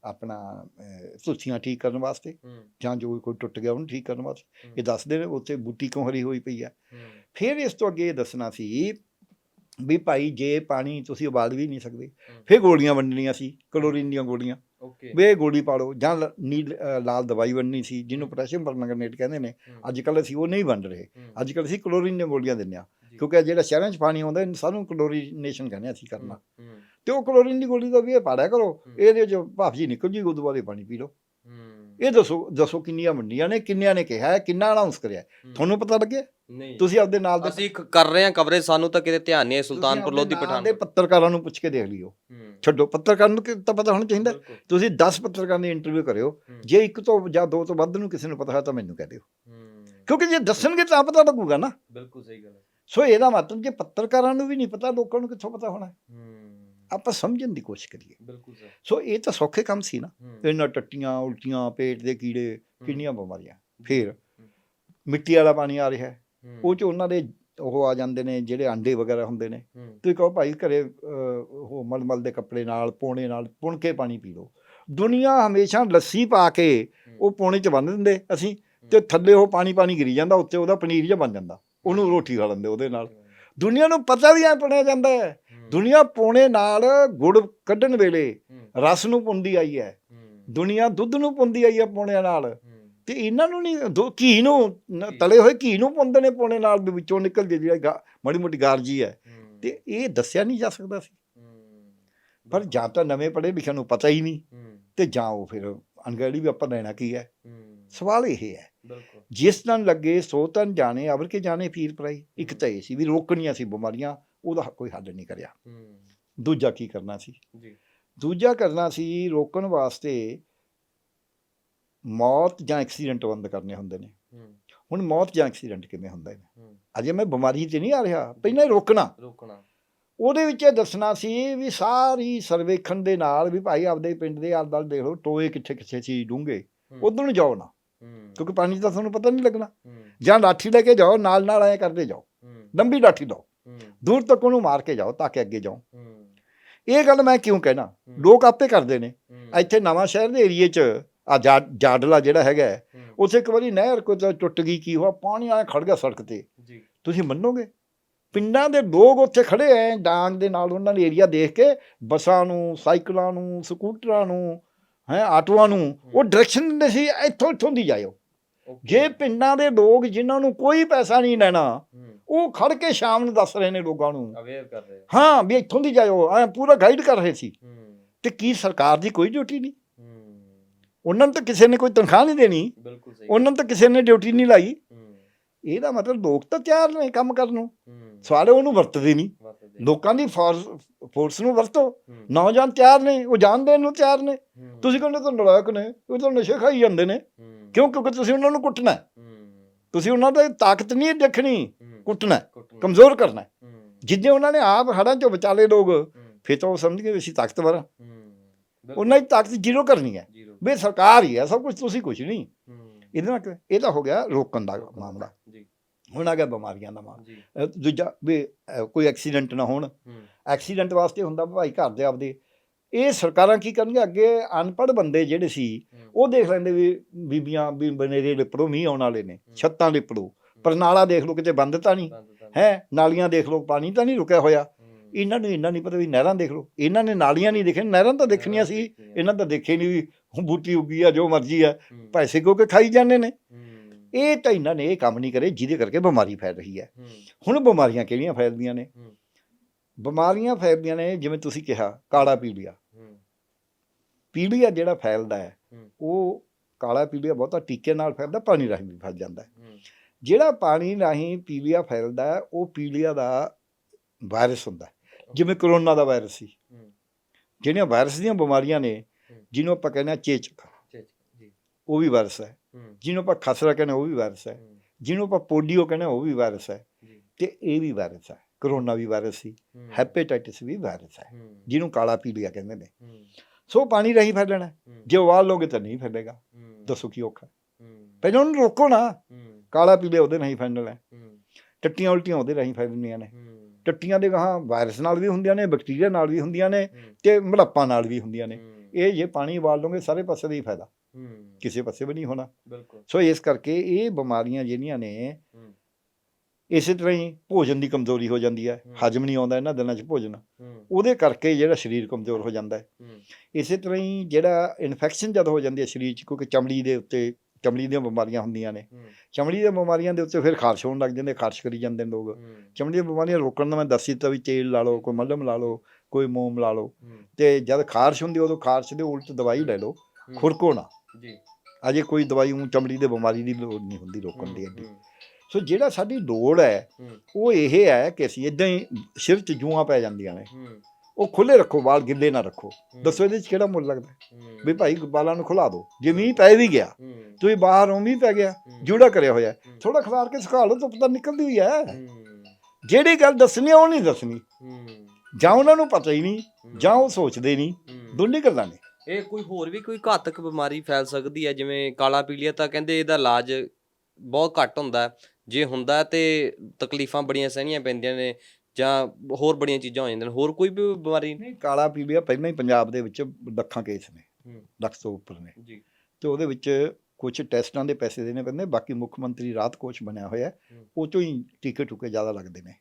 ਆਪਣਾ ਅ, ਸੁੱਚੀਆਂ ਠੀਕ ਕਰਨ ਵਾਸਤੇ ਜਾਂ ਜੋ ਕੋਈ ਟੁੱਟ ਗਿਆ ਉਹਨੂੰ ਠੀਕ ਕਰਨ ਵਾਸਤੇ। ਇਹ ਦੱਸਦੇ ਨੇ ਉੱਥੇ ਬੂਟੀ ਕਿਉਂ ਹਰੀ ਹੋਈ ਪਈ ਆ ਹੂੰ, ਫਿਰ ਇਸ ਤੋਂ ਅੱਗੇ ਇਹ ਦੱਸਣਾ ਸੀ ਵੀ ਭਾਈ ਜੇ ਪਾਣੀ ਤੁਸੀਂ ਉਬਾਲ ਵੀ ਨਹੀਂ ਸਕਦੇ। ਫਿਰ ਗੋਲੀਆਂ ਵੰਡਣੀਆਂ ਸੀ ਕਲੋਰੀਨ ਦੀਆਂ ਗੋਲੀਆਂ। ਓਕੇ। ਵੇ ਗੋਲੀ ਪਾੜੋ ਜਾਂ ਲ- ਨੀਲ ਲਾਲ ਦਵਾਈ ਵੰਡਣੀ ਸੀ ਜਿਹਨੂੰ ਪੋਟਾਸ਼ੀਅਮ ਪਰਮੰਗਨੇਟ ਕਹਿੰਦੇ ਨੇ ਅੱਜ ਕੱਲ੍ਹ ਅਸੀਂ ਉਹ ਨਹੀਂ ਵੰਡ ਰਹੇ। ਅੱਜ ਕੱਲ੍ਹ ਅਸੀਂ ਕਲੋਰੀਨ ਦੀਆਂ ਗੋਲੀਆਂ ਦਿੰਦੇ ਜੀ, ਕਿਉਂਕਿ ਜਿਹੜਾ ਸ਼ਹਿਰਾਂ 'ਚ ਪਾਣੀ ਆਉਂਦਾ ਇਹਨੂੰ ਸਾਨੂੰ ਕਲੋਰੀਨੇਸ਼ਨ ਕਹਿੰਦੇ ਅਸੀਂ ਕਰਨਾ। ਤੇ ਉਹ ਕਲੋਰੀਨ ਦੀ ਗੋਲੀ ਦਾ ਵੀ ਇਹ ਪਾੜਿਆ ਕਰੋ। ਇਹਦੇ 'ਚ ਭਾਫ ਜੀ ਨਿਕਲ ਜੀ ਉਦੋਂ ਬਾਅਦ ਪਾਣੀ ਪੀ ਲਓ। ਇਹ ਦੱਸੋ ਦੱਸੋ ਕਿੰਨੀਆਂ ਵੰਡੀਆਂ ਨੇ ਕਿੰਨਿਆਂ ਨੇ ਕਿਹਾ ਕਿੰਨਾ ਅਨਾਉਂਸ ਕਰਿਆ। ਤੁਹਾਨੂੰ ਪਤਾ ਲੱਗਿਆ? ਨਹੀਂ। ਤੁਸੀਂ ਆਪਦੇ ਨਾਲ ਦੇ ਅਸੀਂ ਕ- ਕਰ ਰਹੇ ਹਾਂ ਕਵਰੇਜ ਸਾਨੂੰ ਤਾਂ ਕਿਤੇ ਧਿਆਨ ਨਹੀਂ ਹੈ ਸੁਲਤਾਨਪੁਰ ਲੋਧੀ ਦੇ ਪੱਤਰਕਾਰਾਂ ਨੂੰ ਪੁੱਛ ਕੇ ਦੇਖ ਲਿਓ। ਹੂੰ, ਛੱਡੋ ਪੱਤਰਕਾਰ ਨੂੰ ਕਿ- ਤਾਂ ਪਤਾ ਹੋਣਾ ਚਾਹੀਦਾ। ਬਿਲਕੁਲ, ਤੁਸੀਂ 10 ਪੱਤਰਕਾਰਾਂ ਦੀ ਇੰਟਰਵਿਊ ਕਰਿਓ। ਹੂੰ, ਜੇ ਇੱਕ ਤੋਂ ਜਾਂ ਦੋ ਤੋਂ ਵੱਧ ਨੂੰ ਕਿਸੇ ਨੂੰ ਪਤਾ ਹੈ ਤਾਂ ਮੈਨੂੰ ਕਹਿ ਦਿਓ। ਹੂੰ, ਕਿਉਂਕਿ ਜੇ ਦੱਸਣਗੇ ਤਾਂ ਪਤਾ ਲੱਗੂਗਾ ਨਾ। ਬਿਲਕੁਲ ਸਹੀ ਗੱਲ ਹੈ। ਸੋ ਇਹਦਾ ਮਤਲਬ ਜੇ ਪੱਤਰਕਾਰਾਂ ਨੂੰ ਵੀ ਨਹੀਂ ਪਤਾ ਲੋਕਾਂ ਨੂੰ ਕਿੱਥੋਂ ਪਤਾ ਹੋਣਾ ਹੈ? ਹੂੰ, ਆਪਾਂ ਸਮਝਣ ਦੀ ਕੋਸ਼ਿਸ਼ ਕਰੀਏ। ਬਿਲਕੁਲ ਸਰ। ਸੋ ਇਹ ਤਾਂ ਸੌਖੇ ਕੰਮ ਸੀ ਨਾ। ਹੂੰ, ਇਹਨਾਂ ਟੱਟੀਆਂ ਉਲਟੀਆਂ ਪੇਟ ਦੇ ਕੀੜੇ ਕਿੰਨੀਆਂ ਬਿਮਾਰੀਆਂ। ਫੇਰ ਮਿੱਟੀ ਵਾਲਾ ਪਾਣੀ ਆ ਰਿਹਾ ਹੂੰ, ਉਹ ਚ ਉਹਨਾਂ ਦੇ ਉਹ ਆ ਜਾਂਦੇ ਨੇ ਜਿਹੜੇ ਆਂਡੇ ਵਗੈਰਾ ਹੁੰਦੇ ਨੇ। ਤੁਸੀਂ ਕਹੋ ਭਾਈ ਘਰੇ ਉਹ ਮਲਮਲ ਦੇ ਕੱਪੜੇ ਨਾਲ ਪੋਣੇ ਨਾਲ ਪੁਣ ਕੇ ਪਾਣੀ ਪੀ ਲਓ। ਦੁਨੀਆ ਹਮੇਸ਼ਾ ਲੱਸੀ ਪਾ ਕੇ ਉਹ ਪੋਣੇ ਚ ਬੰਨ ਦਿੰਦੇ ਅਸੀਂ ਤੇ ਥੱਲੇ ਉਹ ਪਾਣੀ ਪਾਣੀ ਗਿਰੀ ਜਾਂਦਾ ਉੱਤੇ ਉਹਦਾ ਪਨੀਰ ਜਿਹਾ ਬਣ ਜਾਂਦਾ। ਉਹਨੂੰ ਰੋਟੀ ਖਾ ਲੈਂਦੇ ਉਹਦੇ ਨਾਲ। ਦੁਨੀਆ ਨੂੰ ਪਤਾ ਵੀ ਐ ਪੁਣਿਆ ਜਾਂਦਾ ਹੈ। ਦੁਨੀਆ ਪੋਣੇ ਨਾਲ ਗੁੜ ਕੱਢਣ ਵੇਲੇ ਰਸ ਨੂੰ ਪੁੰਦੀ ਆਈ ਹੈ। ਦੁਨੀਆ ਦੁੱਧ ਨੂੰ ਪੁੰਦੀ ਆਈ ਹੈ ਪੋਣਿਆਂ ਨਾਲ। ਤੇ ਇਹਨਾਂ ਨੂੰ ਨਹੀਂ ਦੋ ਘੀ ਨੂੰ। ਤਲੇ ਹੋਏ ਘੀ ਨੂੰ ਪੁੰਦੇ ਨੇ ਪੋਣੇ ਨਾਲ ਵੀ ਵਿੱਚੋਂ ਨਿਕਲਦੀ ਜਿਹੜੀ ਗਾ- ਮਾੜੀ ਮੋਟੀ ਗਾਰਜੀ ਹੈ। ਹੂੰ, ਤੇ ਇਹ ਦੱਸਿਆ ਨਹੀਂ ਜਾ ਸਕਦਾ ਸੀ। ਹੂੰ, ਪਰ ਜਾਂ ਤਾਂ ਨਵੇਂ ਪੜ੍ਹੇ ਲਿਖਿਆਂ ਨੂੰ ਪਤਾ ਹੀ ਨਹੀਂ ਹੂੰ, ਤੇ ਜਾਂ ਉਹ ਫਿਰ ਅਣਗਹਿਲੀ ਵੀ ਆਪਾਂ ਲੈਣਾ ਕੀ ਹੈ। ਹੂੰ, ਸਵਾਲ ਇਹ ਹੈ ਬਿਲਕੁਲ। ਜਿਸ ਤਨ ਲੱਗੇ ਸੋ ਤਨ ਜਾਣੇ ਅਵਰ ਕੇ ਜਾਣੇ ਪੀਰ ਪਰਾਈ। ਇੱਕ ਤਾਂ ਇਹ ਸੀ ਵੀ ਰੋਕਣੀਆਂ ਸੀ ਬਿਮਾਰੀਆਂ ਉਹਦਾ ਕੋਈ ਹੱਲ ਨਹੀਂ ਕਰਿਆ। ਹੂੰ, ਦੂਜਾ ਕੀ ਕਰਨਾ ਸੀ? ਜੀ। ਦੂਜਾ ਕਰਨਾ ਸੀ ਰੋਕਣ ਵਾਸਤੇ ਮੌਤ ਜਾਂ ਐਕਸੀਡੈਂਟ ਬੰਦ ਕਰਨੇ ਹੁੰਦੇ ਨੇ। ਹੁਣ ਮੌਤ ਜਾਂ ਐਕਸੀਡੈਂਟ ਕਿਵੇਂ ਹੁੰਦਾ ਹੈ। ਅਜੇ ਮੈਂ ਬਿਮਾਰੀ ਤੇ ਨਹੀਂ ਆ ਰਿਹਾ ਪਹਿਲਾਂ ਹੀ ਰੋਕਣਾ। ਰੋਕਣਾ। ਉਹਦੇ ਵਿੱਚ ਇਹ ਦੱਸਣਾ ਸੀ ਵੀ ਸਾਰੀ ਸਰਵੇਖਣ ਦੇ ਨਾਲ ਵੀ ਭਾਈ ਆਪਦੇ ਪਿੰਡ ਦੇ ਆਲ ਦੁਆਲੇ ਦੇਖ ਲਓ ਟੋਏ ਕਿੱਥੇ ਕਿੱਥੇ ਸੀ ਹੂੰ, ਉਧਰ ਨੂੰ ਜਾਓ ਨਾ। ਕਿਉਂਕਿ ਪਾਣੀ ਦਾ ਤੁਹਾਨੂੰ ਪਤਾ ਨਹੀਂ ਲੱਗਣਾ। ਜਾਂ ਲਾਠੀ ਲੈ ਕੇ ਜਾਓ ਨਾਲ ਨਾਲ ਐ ਕਰਦੇ ਜਾਓ। ਲੰਬੀ ਲਾਠੀ ਲਓ ਦੂਰ ਤੱਕ ਉਹਨੂੰ ਮਾਰ ਕੇ ਜਾਓ ਤਾਂ ਕਿ ਅੱਗੇ ਜਾਓ। ਇਹ ਗੱਲ ਮੈਂ ਕਿਉਂ ਕਹਿਣਾ? ਲੋਕ ਆਪੇ ਕਰਦੇ ਨੇ। ਇੱਥੇ ਨਵਾਂ ਸ਼ਹਿਰ ਦੇ ਏਰੀਏ 'ਚ ਆ ਜਾਡਲਾ ਜਿਹੜਾ ਹੈਗਾ ਉੱਥੇ ਇੱਕ ਵਾਰੀ ਨਹਿਰ ਕੋਈ ਤਾਂ ਟੁੱਟ ਗਈ ਕੀ ਹੋਇਆ? ਪਾਣੀ ਆਇਆ ਖੜ ਗਿਆ ਸੜਕ ਤੇ। ਜੀ। ਤੁਸੀਂ ਮੰਨੋਗੇ? ਪਿੰਡਾਂ ਦੇ ਲੋਕ ਉੱਥੇ ਖੜੇ ਐ ਡਾਂਗ ਦੇ ਨਾਲ ਉਹਨਾਂ ਨੇ ਏਰੀਆ ਦੇਖ ਕੇ ਬੱਸਾਂ ਨੂੰ ਸਾਈਕਲਾਂ ਨੂੰ ਸਕੂਟਰਾਂ ਨੂੰ ਹੈ ਆਟੋਆਂ ਨੂੰ ਉਹ ਡਾਇਰੈਕਸ਼ਨ ਦਿੰਦੇ ਸੀ ਇੱਥੋਂ ਇੱਥੋਂ ਦੀ ਜਾਇਓ। ਜੇ ਪਿੰਡਾਂ ਦੇ ਲੋਕ ਜਿਨ੍ਹਾਂ ਨੂੰ ਕੋਈ ਪੈਸਾ ਨਹੀਂ ਲੈਣਾ ਉਹ ਖੜ ਕੇ ਸ਼ਾਮ ਨੂੰ ਦੱਸ ਰਹੇ ਨੇ ਲੋਕਾਂ ਨੂੰ। ਅਵੇਅਰ ਕਰ ਰਹੇ। ਹਾਂ ਵੀ ਇੱਥੋਂ ਦੀ ਜਾਇਓ ਐ ਪੂਰਾ ਗਾਈਡ ਕਰ ਰਹੇ ਸੀ। ਤੇ ਕੀ ਸਰਕਾਰ ਦੀ ਕੋਈ ਡਿਊਟੀ ਨਹੀਂ? ਉਹਨਾਂ ਨੂੰ ਤਾਂ ਕਿਸੇ ਨੇ ਕੋਈ ਤਨਖਾਹ ਨਹੀਂ ਦੇਣੀ। ਬਿਲਕੁਲ ਸਹੀ ਉਹਨਾਂ ਨੂੰ ਤਾਂ ਕਿਸੇ ਨੇ ਡਿਊਟੀ ਨਹੀਂ ਲਾਈ। ਇਹਦਾ ਮਤਲਬ ਲੋਕ ਤਾਂ ਤਿਆਰ ਨੇ ਕੰਮ ਕਰਨ ਨੂੰ। ਸਾਰੇ ਉਹਨੂੰ ਵਰਤਦੇ ਨਹੀਂ। ਲੋਕਾਂ ਦੀ ਫੋਰਸ ਨੂੰ ਵਰਤੋ। ਨੌਜਵਾਨ ਤਿਆਰ ਨੇ ਉਹ ਜਾਣ ਦੇਣ ਨੂੰ ਤਿਆਰ ਨੇ। ਤੁਸੀਂ ਕਹਿੰਦੇ ਤਾਂ ਨਲਾਇਕ ਨੇ ਉਹ ਤਾਂ ਨਸ਼ੇ ਖਾਈ ਜਾਂਦੇ ਨੇ। ਕਿਉਂ? ਕਿਉਂਕਿ ਤੁਸੀਂ ਉਹਨਾਂ ਨੂੰ ਕੁੱਟਣਾ ਤੁਸੀਂ ਉਹਨਾਂ ਦੀ ਤਾਕਤ ਨਹੀਂ ਦੇਖਣੀ। ਕੁੱਟਣਾ। ਕਮਜ਼ੋਰ ਕਰਨਾ ਜਿੱਦੇ ਉਹਨਾਂ ਨੇ ਆਪ ਹੜਾਂ ਚੋਂ ਬਚਾਲੇ ਲੋਕ ਫਿਰ ਤਾਂ ਉਹ ਸਮਝ ਗਏ ਵੀ ਅਸੀਂ ਤਾਕਤਵਰ ਬਿਲਕੁਲ, ਉਹਨਾਂ ਦੀ ਤਾਕਤ ਜ਼ੀਰੋ ਕਰਨੀ ਹੈ। ਵੀ ਸਰਕਾਰ ਹੀ ਹੈ ਸਭ ਕੁਝ ਤੁਸੀਂ ਕੁਝ ਨਹੀਂ। ਇਹਦੇ ਨਾਲ ਇਹ ਤਾਂ ਹੋ ਗਿਆ ਰੋਕਣ ਦਾ ਮਾਮਲਾ। ਜੀ। ਹੁਣ ਆ ਗਿਆ ਬਿਮਾਰੀਆਂ ਦਾ ਮਾਮਲਾ। ਦੂਜਾ ਵੀ ਕੋਈ ਐਕਸੀਡੈਂਟ ਨਾ ਹੋਣ। ਐਕਸੀਡੈਂਟ ਵਾਸਤੇ ਹੁੰਦਾ ਭਾਈ ਘਰ ਦੇ ਆਪਦੇ। ਇਹ ਸਰਕਾਰਾਂ ਕੀ ਕਰਨਗੇ ਅੱਗੇ ਅਨਪੜ੍ਹ ਬੰਦੇ ਜਿਹੜੇ ਸੀ ਉਹ ਦੇਖ ਲੈਂਦੇ ਵੀ ਬੀਬੀਆਂ ਵੀ ਬਨੇਰੇ ਲਿਪੜੋ ਮੀਂਹ ਆਉਣ ਵਾਲੇ ਨੇ। ਛੱਤਾਂ ਲਿਪੜੋ। ਪਰ ਨਾਲਾ ਦੇਖ ਲਓ ਕਿਤੇ ਬੰਦ ਤਾਂ ਨਹੀਂ। ਹੈ? ਨਾਲੀਆਂ ਦੇਖ ਲਓ ਪਾਣੀ ਤਾਂ ਨਹੀਂ ਰੁਕਿਆ ਹੋਇਆ। ਇਹਨਾਂ ਨੂੰ ਇੰਨਾ ਨਹੀਂ ਪਤਾ ਵੀ ਨਹਿਰਾਂ ਦੇਖ ਲਓ। ਇਹਨਾਂ ਨੇ ਨਾਲੀਆਂ ਨਹੀਂ ਦੇਖੀਆਂ ਨਹਿਰਾਂ ਤਾਂ ਦੇਖਣੀਆਂ ਸੀ। ਇਹਨਾਂ ਤਾਂ ਦੇਖੇ ਨਹੀਂ ਵੀ ਹੁਣ ਬੂਟੀ ਉੱਗੀ ਆ ਜੋ ਮਰਜ਼ੀ ਆ ਪੈਸੇ ਕਿਉਂਕਿ ਖਾਈ ਜਾਂਦੇ ਨੇ। ਇਹ ਤਾਂ ਇਹਨਾਂ ਨੇ ਇਹ ਕੰਮ ਨਹੀਂ ਕਰੇ ਜਿਹਦੇ ਕਰਕੇ ਬਿਮਾਰੀ ਫੈਲ ਰਹੀ ਹੈ। ਹੁਣ ਬਿਮਾਰੀਆਂ ਕਿਹੜੀਆਂ ਫੈਲਦੀਆਂ ਨੇ। ਬਿਮਾਰੀਆਂ ਫੈਲਦੀਆਂ ਨੇ ਜਿਵੇਂ ਤੁਸੀਂ ਕਿਹਾ ਕਾਲਾ ਪੀਲੀਆ। ਪੀਲੀਆ ਜਿਹੜਾ ਫੈਲਦਾ ਹੈ। ਉਹ ਕਾਲਾ ਪੀਲੀਆ ਬਹੁਤਾ ਟੀਕੇ ਨਾਲ ਫੈਲਦਾ ਪਾਣੀ ਰਾਹੀਂ ਵੀ ਫੈਲ ਜਾਂਦਾ ਜਿਹੜਾ ਪਾਣੀ ਰਾਹੀਂ ਪੀਲੀਆ ਫੈਲਦਾ ਉਹ ਪੀਲੀਆ ਦਾ ਵਾਇਰਸ ਹੁੰਦਾ। ਜਿਵੇਂ ਕਰੋਨਾ ਦਾ ਵਾਇਰਸ ਸੀ। ਜਿਹੜੀਆਂ ਵਾਇਰਸ ਦੀਆਂ ਬਿਮਾਰੀਆਂ ਨੇ। ਜਿਹਨੂੰ ਆਪਾਂ ਕਹਿੰਦੇ ਆ ਚੇਚਕ। ਜੀ। ਉਹ ਵੀ ਵਾਇਰਸ ਹੈ। ਜਿਹਨੂੰ ਆਪਾਂ ਖਸਰਾ ਕਹਿੰਦੇ ਉਹ ਵੀ ਵਾਇਰਸ ਹੈ। ਜਿਹਨੂੰ ਆਪਾਂ ਪੋਲੀਓ ਕਹਿੰਦੇ ਉਹ ਵੀ ਵਾਇਰਸ ਹੈ। ਤੇ ਇਹ ਵੀ ਵਾਇਰਸ ਹੈ। ਕਰੋਨਾ ਵੀ ਵਾਇਰਸ ਸੀ। ਹੈਪੇਟਾਈਟਿਸ ਵੀ ਵਾਇਰਸ ਹੈ। ਜਿਹਨੂੰ ਕਾਲਾ ਪੀਲੀਆ ਕਹਿੰਦੇ ਨੇ। ਸੋ ਪਾਣੀ ਰਾਹੀਂ ਫੈਲਣਾ। ਜੇ ਉਬਾਲ ਲੋਗੇ ਤਾਂ ਨਹੀਂ ਫੈਲੇਗਾ। ਦੱਸੋ ਕੀ ਔਖਾ? ਪਹਿਲਾਂ ਉਹਨੂੰ ਰੋਕੋ ਨਾ। ਕਾਲਾ ਪੀਲੀਆ ਉਹਦੇ ਰਾਹੀਂ ਫੈਲਣਾ। ਟੱਟੀਆਂ ਉਲਟੀਆਂ ਉਹਦੇ ਰਾਹੀਂ ਫੈਲਣੀਆਂ ਨੇ। ਟੱਟੀਆਂ ਦੇ ਗਾਹਾਂ ਵਾਇਰਸ ਨਾਲ ਵੀ ਹੁੰਦੀਆਂ ਨੇ ਬੈਕਟੀਰੀਆ ਨਾਲ ਵੀ ਹੁੰਦੀਆਂ ਨੇ ਤੇ ਮੜੱਪਾਂ ਨਾਲ ਵੀ ਹੁੰਦੀਆਂ ਨੇ। ਇਹ ਜੇ ਪਾਣੀ ਉਬਾਲ ਲੋਗੇ ਸਾਰੇ ਪਾਸੇ ਦਾ ਹੀ ਫਾਇਦਾ। ਕਿਸੇ ਪਾਸੇ ਵੀ ਨਹੀਂ ਹੋਣਾ। ਬਿਲਕੁਲ। ਸੋ ਇਸ ਕਰਕੇ ਇਹ ਬਿਮਾਰੀਆਂ ਜਿਹੜੀਆਂ ਨੇ। ਇਸੇ ਤਰ੍ਹਾਂ ਹੀ ਭੋਜਨ ਦੀ ਕਮਜ਼ੋਰੀ ਹੋ ਜਾਂਦੀ ਹੈ। ਹਜਮ ਨਹੀਂ ਆਉਂਦਾ ਇਹਨਾਂ ਦਿਨਾਂ 'ਚ ਭੋਜਨ। ਉਹਦੇ ਕਰਕੇ ਜਿਹੜਾ ਸਰੀਰ ਕਮਜ਼ੋਰ ਹੋ ਜਾਂਦਾ ਹੂੰ। ਇਸੇ ਤਰ੍ਹਾਂ ਹੀ ਜਿਹੜਾ ਇਨਫੈਕਸ਼ਨ ਜਦ ਹੋ ਜਾਂਦੀ ਹੈ ਸਰੀਰ 'ਚ ਕਿਉਂਕਿ ਚਮੜੀ ਦੇ ਉੱਤੇ ਚਮੜੀ ਦੀਆਂ ਬਿਮਾਰੀਆਂ ਹੁੰਦੀਆਂ ਨੇ। ਚਮੜੀ ਦੀਆਂ ਬਿਮਾਰੀਆਂ ਦੇ ਉੱਤੇ ਫਿਰ ਖਾਰਸ਼ ਹੋਣ ਲੱਗ ਜਾਂਦੇ ਖਾਰਸ਼ ਕਰੀ ਜਾਂਦੇ ਨੇ ਲੋਕ। ਚਮੜੀ ਦੀਆਂ ਬਿਮਾਰੀਆਂ ਰੋਕਣ ਦਾ ਮੈਂ ਦੱਸ ਦਿੱਤਾ ਵੀ ਤੇਲ ਲਾ ਲਓ ਕੋਈ ਮੱਲਮ ਲਾ ਲਓ ਕੋਈ ਮੋਮ ਲਾ ਲਓ। ਤੇ ਜਦ ਖਾਰਸ਼ ਹੁੰਦੀ ਉਦੋਂ ਖਾਰਸ਼ ਦੇ ਉਲਟ ਦਵਾਈ ਲੈ ਲਓ। ਖੁਰਕੋ ਨਾ। ਜੀ। ਅਜੇ ਕੋਈ ਦਵਾਈ ਊਂ ਚਮੜੀ ਦੇ ਬਿਮਾਰੀ ਦੀ ਲੋੜ ਨਹੀਂ ਹੁੰਦੀ ਰੋਕਣ ਦੀ ਅੱਡੀ ਸੋ ਜਿਹੜਾ ਸਾਡੀ ਲੋੜ ਹੈ ਉਹ ਇਹ ਹੈ ਕਿ ਅਸੀਂ ਇਦਾਂ ਹੀ ਸਿਰ 'ਚ ਜੂਆਂ ਪੈ ਜਾਂਦੀਆਂ ਨੇ। ਉਹ ਖੁੱਲੇ ਰੱਖੋ ਵਾਲ ਗਿੱਲੇ ਨਾ ਰੱਖੋ। ਦੱਸੋ ਇਹਦੇ 'ਚ ਕਿਹੜਾ ਮੁੱਲ ਲੱਗਦਾ? ਵੀ ਭਾਈ ਵਾਲਾਂ ਨੂੰ ਖੁਲਾ ਦਿਓ। ਜੇ ਮੀਂਹ ਪੈ ਵੀ ਗਿਆ ਤੁਸੀਂ ਬਾਹਰੋਂ ਮੀਂਹ ਪੈ ਗਿਆ। ਜੂੜਾ ਕਰਿਆ ਹੋਇਆ। ਥੋੜਾ ਖਿਲਾਰ ਕੇ ਸੁਕਾ ਲਓ ਧੁੱਪ ਤਾਂ ਨਿਕਲਦੀ ਹੋਈ ਹੈ। ਹੂੰ। ਜਿਹੜੀ ਗੱਲ ਦੱਸਣੀ ਉਹ ਨਹੀਂ ਦੱਸਣੀ। ਜਾਂ ਉਹਨਾਂ ਨੂੰ ਪਤਾ ਹੀ ਨਹੀਂ। ਜਾਂ ਉਹ ਸੋਚਦੇ ਨਹੀਂ। ਦੋਨੇ ਗੱਲਾਂ ਨੇ। ਇਹ ਕੋਈ ਹੋਰ ਵੀ ਕੋਈ ਘਾਤਕ ਬਿਮਾਰੀ ਫੈਲ ਸਕਦੀ ਹੈ? ਜਿਵੇਂ ਕਾਲਾ ਪੀਲੀਆ ਤਾਂ ਕਹਿੰਦੇ ਇਹਦਾ ਇਲਾਜ ਬਹੁਤ ਘੱਟ ਹੁੰਦਾ। ਜੇ ਹੁੰਦਾ ਤੇ ਤਕਲੀਫਾਂ ਬੜੀਆਂ ਸਹਿਣੀਆਂ ਪੈਂਦੀਆਂ ਨੇ। ਜਾਂ ਹੋਰ ਬੜੀਆਂ ਚੀਜ਼ਾਂ ਹੋ ਜਾਂਦੀਆਂ ਨੇ ਹੋਰ ਕੋਈ ਵੀ ਬਿਮਾਰੀ ਨਹੀਂ ਕਾਲਾ ਪੀਲੀਆ ਪਹਿਲਾਂ ਹੀ ਪੰਜਾਬ ਦੇ ਵਿੱਚ ਲੱਖਾਂ ਕੇਸ ਨੇ। ਲੱਖ ਤੋਂ ਉੱਪਰ ਨੇ। ਜੀ। ਤੇ ਉਹਦੇ ਵਿੱਚ ਕੁਝ ਟੈਸਟਾਂ ਦੇ ਪੈਸੇ ਦੇਣੇ ਪੈਂਦੇ ਬਾਕੀ ਮੁੱਖ ਮੰਤਰੀ ਰਾਤ ਕੋਚ ਬਣਿਆ ਹੋਇਆ। ਉਹ ਤੋਂ ਹੀ ਟਿਕਟ ਟੁਕੇ ਜ਼ਿਆਦਾ ਲੱਗਦੇ ਨੇ।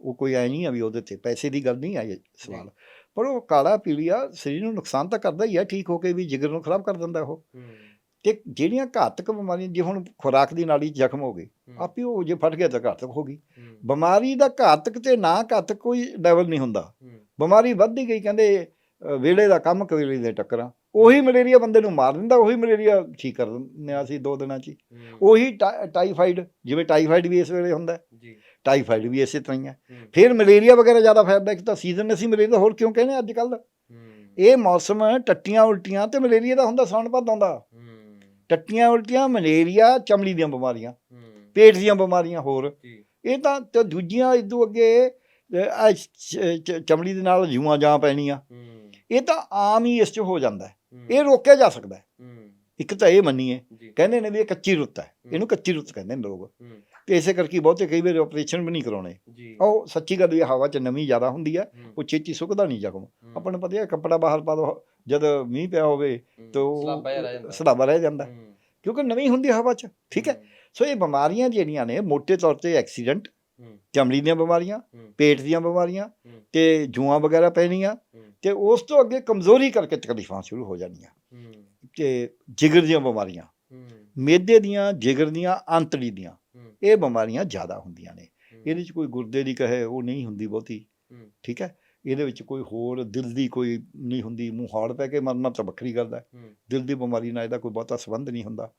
ਉਹ ਕੋਈ ਐ ਨਹੀਂ ਆ ਵੀ ਉਹਦੇ ਤੇ ਪੈਸੇ ਦੀ ਗੱਲ ਨਹੀਂ ਆਈ ਸਵਾਲ। ਪਰ ਉਹ ਕਾਲਾ ਪੀਲੀਆ ਸਰੀਰ ਨੂੰ ਨੁਕਸਾਨ ਤਾਂ ਕਰਦਾ ਹੀ ਹੈ ਠੀਕ ਹੋ ਕੇ ਵੀ ਜਿਗਰ ਨੂੰ ਖਰਾਬ ਕਰ ਦਿੰਦਾ ਉਹ। ਤੇ ਜਿਹੜੀਆਂ ਘਾਤਕ ਬਿਮਾਰੀਆਂ ਜੇ ਹੁਣ ਖੁਰਾਕ ਦੀ ਨਾਲੀ ਜ਼ਖਮ ਹੋ ਗਈ ਆਪੇ ਉਹ ਜੇ ਫਟ ਗਿਆ ਤਾਂ ਘਾਤਕ ਹੋ ਗਈ। ਬਿਮਾਰੀ ਦਾ ਘਾਤਕ ਤੇ ਨਾ ਘਾਤਕ ਕੋਈ ਲੈਵਲ ਨਹੀਂ ਹੁੰਦਾ। ਬਿਮਾਰੀ ਵੱਧਦੀ ਗਈ ਕਹਿੰਦੇ ਵੇਲੇ ਦਾ ਕੰਮ ਕਵੇਲੇ ਦੇ ਟੱਕਰਾਂ। ਉਹੀ ਮਲੇਰੀਆ ਬੰਦੇ ਨੂੰ ਮਾਰ ਦਿੰਦਾ ਉਹੀ ਮਲੇਰੀਆ ਠੀਕ ਕਰ ਦਿੰਦੇ ਅਸੀਂ ਦੋ ਦਿਨਾਂ 'ਚ ਉਹੀ ਟਾਈਫਾਈਡ ਜਿਵੇਂ ਟਾਈਫਾਈਡ ਵੀ ਇਸ ਵੇਲੇ ਹੁੰਦਾ। ਜੀ। ਟਾਈਫਾਈਡ ਵੀ ਇਸੇ ਤਰ੍ਹਾਂ ਹੀ ਹੈ। ਫਿਰ ਮਲੇਰੀਆ ਵਗੈਰਾ ਜ਼ਿਆਦਾ ਫੈਲਦਾ ਇੱਕ ਤਾਂ ਸੀਜ਼ਨ ਅਸੀਂ ਮਲੇਰੀਆ ਹੋਰ ਕਿਉਂ ਕਹਿੰਦੇ ਅੱਜ ਕੱਲ ਇਹ ਮੌਸਮ ਟੱਟੀਆਂ ਉਲਟੀਆਂ ਤੇ ਮਲੇਰੀਆ ਦਾ ਹੁੰਦਾ ਸੌਣ ਭਾਦੋਂ ਦਾ। ਹੂੰ। ਟੱਟੀਆਂ ਉਲਟੀਆਂ ਮਲੇਰੀਆ ਚਮੜੀ ਦੀਆਂ ਬਿਮਾਰੀਆਂ ਹੂੰ। ਪੇਟ ਦੀਆਂ ਬਿਮਾਰੀਆਂ ਹੋਰ। ਜੀ। ਇਹ ਤਾਂ ਤੇ ਦੂਜੀਆਂ ਇਦੋਂ ਅੱਗੇ ਅ, ਆਹ ਚ- ਚ- ਚਮੜੀ ਦੇ ਨਾਲ ਜੂਆਂ ਜਾਂ ਪੈਣੀਆਂ। ਹੂੰ। ਇਹ ਤਾਂ ਆਮ ਹੀ ਇਸ 'ਚ ਹੋ ਜਾਂਦਾ ਹੈ। ਹੂੰ, ਇਹ ਰੋਕਿਆ ਜਾ ਸਕਦਾ ਹੈ। ਹੂੰ। ਇੱਕ ਤਾਂ ਇਹ ਮੰਨੀਏ ਜੀ। ਕਹਿੰਦੇ ਨੇ ਵੀ ਇਹ ਕੱਚੀ ਰੁੱਤ ਹੈ। ਇਹਨੂੰ ਕੱਚੀ ਰੁੱਤ ਕਹਿੰਦੇ ਨੇ ਲੋਕ। ਹੂੰ। ਤੇ ਇਸੇ ਕਰਕੇ ਬਹੁਤੇ ਕਈ ਵਾਰ ਆਪਰੇਸ਼ਨ ਵੀ ਨਹੀਂ ਕਰਾਉਣੇ। ਜੀ। ਉਹ ਸੱਚੀ ਗੱਲ ਇਹ ਹਵਾ 'ਚ ਨਮੀ ਜ਼ਿਆਦਾ ਹੁੰਦੀ ਹੈ ਹੂੰ, ਉਹ ਛੇਤੀ ਸੁੱਕਦਾ ਨਹੀਂ ਜ਼ਖਮ। ਹੂੰ, ਆਪਾਂ ਨੂੰ ਪਤਾ ਹੈ ਕੱਪੜਾ ਬਾਹਰ ਪਾ ਦੋ ਜਦ ਮੀਂਹ ਪਿਆ ਹੋਵੇ ਤਾਂ ਰਹਿ ਜਾਂਦਾ। ਉਹ ਸੜਾਵਾ ਰਹਿ ਜਾਂਦਾ। ਕਿਉਂਕਿ ਨਮੀ ਹੁੰਦੀ ਹਵਾ 'ਚ ਠੀਕ ਹੈ? ਸੋ ਇਹ ਬਿਮਾਰੀਆਂ ਜਿਹੜੀਆਂ ਨੇ ਮੋٹے ਤੌਰ ਤੇ ਐਕਸੀਡੈਂਟ ਚਮੜੀ ਦੀਆਂ ਬਿਮਾਰੀਆਂ ਪੇਟ ਦੀਆਂ ਬਿਮਾਰੀਆਂ ਤੇ ਜੂਆਂ ਵਗੈਰਾ ਪੈਣੀਆਂ ਤੇ ਉਸ ਤੋਂ ਅੱਗੇ ਕਮਜ਼ੋਰੀ ਕਰਕੇ ਤਕਲੀਫਾਂ ਸ਼ੁਰੂ ਹੋ ਜਾਣੀਆਂ। ਤੇ ਜਿਗਰ ਦੀਆਂ ਬਿਮਾਰੀਆਂ ਮੇਦੇ ਦੀਆਂ ਜਿਗਰ ਦੀਆਂ ਅੰਤੜੀ ਦੀਆਂ ਇਹ ਬਿਮਾਰੀਆਂ ਜ਼ਿਆਦਾ ਹੁੰਦੀਆਂ ਨੇ। ਇਹਦੇ 'ਚ ਕੋਈ ਗੁਰਦੇ ਦੀ ਕਹੇ ਉਹ ਨਹੀਂ ਹੁੰਦੀ ਬਹੁਤੀ ਠੀਕ ਹੈ? ਇਹਦੇ ਵਿੱਚ ਕੋਈ ਹੋਰ ਦਿਲ ਦੀ ਕੋਈ ਨਹੀਂ ਹੁੰਦੀ ਮੂੰਹ ਹਾੜ ਪੈ ਕੇ ਮਰਨਾ ਤਾਂ ਵੱਖਰੀ ਗੱਲ ਹੈ। ਦਿਲ ਦੀ ਬਿਮਾਰੀ ਨਾਲ ਇਹਦਾ ਕੋਈ ਬਹੁਤਾ ਸੰਬੰਧ ਨਹੀਂ ਹੁੰਦਾ।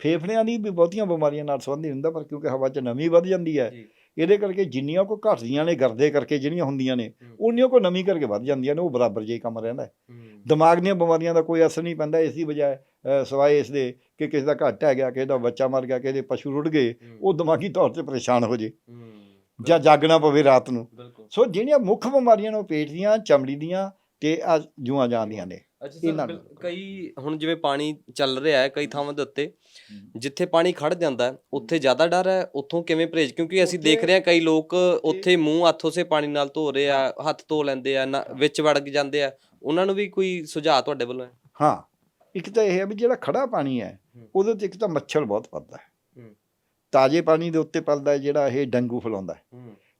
ਫੇਫੜਿਆਂ ਦੀ ਵੀ ਬਹੁਤੀਆਂ ਬਿਮਾਰੀਆਂ ਨਾਲ ਸੰਬੰਧ ਨਹੀਂ ਹੁੰਦਾ ਪਰ ਕਿਉਂਕਿ ਹਵਾ 'ਚ ਨਮੀ ਵੱਧ ਜਾਂਦੀ ਹੈ ਜੀ। ਇਹਦੇ ਕਰਕੇ ਜਿੰਨੀਆਂ ਕੋ ਘਟਦੀਆਂ ਨੇ ਗਰਦੇ ਕਰਕੇ ਜਿਹੜੀਆਂ ਹੁੰਦੀਆਂ ਨੇ ਹੂੰ। ਉਨੀਆਂ ਕੋ ਨਮੀ ਕਰਕੇ ਵੱਧ ਜਾਂਦੀਆਂ ਨੇ ਉਹ ਬਰਾਬਰ ਜਿਹਾ ਹੀ ਕੰਮ ਰਹਿੰਦਾ ਦਿਮਾਗ ਦੀਆਂ ਬਿਮਾਰੀਆਂ ਦਾ ਕੋਈ ਅਸਰ ਨਹੀਂ ਪੈਂਦਾ ਇਸ ਦੀ ਬਜਾਏ ਸਿਵਾਏ ਇਸ ਦੇ ਕਿ ਕਿਸੇ ਦਾ ਘੱਟ ਹੈ ਗਿਆ ਕਿਸੇ ਦਾ ਬੱਚਾ ਮਰ ਗਿਆ ਕਿਸੇ ਦੇ ਪਸ਼ੂ ਰੁੜ ਗਏ ਉਹ ਦਿਮਾਗੀ ਤੌਰ ਤੇ ਪਰੇਸ਼ਾਨ ਹੋ ਜੇ। ਜਾਂ ਜਾਗਣਾ ਪਵੇ ਰਾਤ ਨੂੰ। ਸੋ ਜਿਹੜੀਆਂ ਮੁੱਖ ਬਿਮਾਰੀਆਂ ਨੇ ਉਹ ਪੇਟ ਦੀਆਂ ਚਮੜੀ ਦੀਆਂ ਤੇ ਆ ਜੂਆਂ ਜਾਂਦੀਆਂ ਨੇ। ਇਹਨਾਂ ਨੂੰ। ਕਈ ਹੁਣ ਜਿਵੇਂ ਪਾਣੀ ਚੱਲ ਰਿਹਾ ਹੈ ਕਈ ਥਾਵਾਂ ਦੇ ਉੱਤੇ ਜਿੱਥੇ ਪਾਣੀ ਖੜ ਜਾਂਦਾ ਹੈ ਉੱਥੇ ਜ਼ਿਆਦਾ ਡਰ ਹੈ ਉੱਥੋਂ ਕਿਵੇਂ ਪਰਹੇਜ਼ ਕਿਉਂਕਿ ਅਸੀਂ ਦੇਖ ਰਹੇ ਹਾਂ ਕਈ ਲੋਕ ਉੱਥੇ ਮੂੰਹ ਹੱਥ ਉਸੇ ਪਾਣੀ ਨਾਲ ਧੋ ਰਹੇ ਆ ਹੱਥ ਧੋ ਲੈਂਦੇ ਆ ਵਿੱਚ ਵੜ ਜਾਂਦੇ ਆ। ਉਹਨਾਂ ਨੂੰ ਵੀ ਕੋਈ ਸੁਝਾਅ ਤੁਹਾਡੇ ਵੱਲੋਂ ਹੈ? ਹਾਂ। ਇੱਕ ਤਾਂ ਇਹ ਹੈ ਵੀ ਜਿਹੜਾ ਖੜਾ ਪਾਣੀ ਹੈ। ਉਹਦੇ ਤੇ ਇੱਕ ਤਾਂ ਮੱਛਰ ਬਹੁਤ ਹੈ ਹੂੰ। ਤਾਜ਼ੇ ਪਾਣੀ ਦੇ ਉੱਤੇ ਪਲਦਾ ਜਿਹੜਾ ਇਹ ਡੇਂਗੂ ਫੈਲਾਉਂਦਾ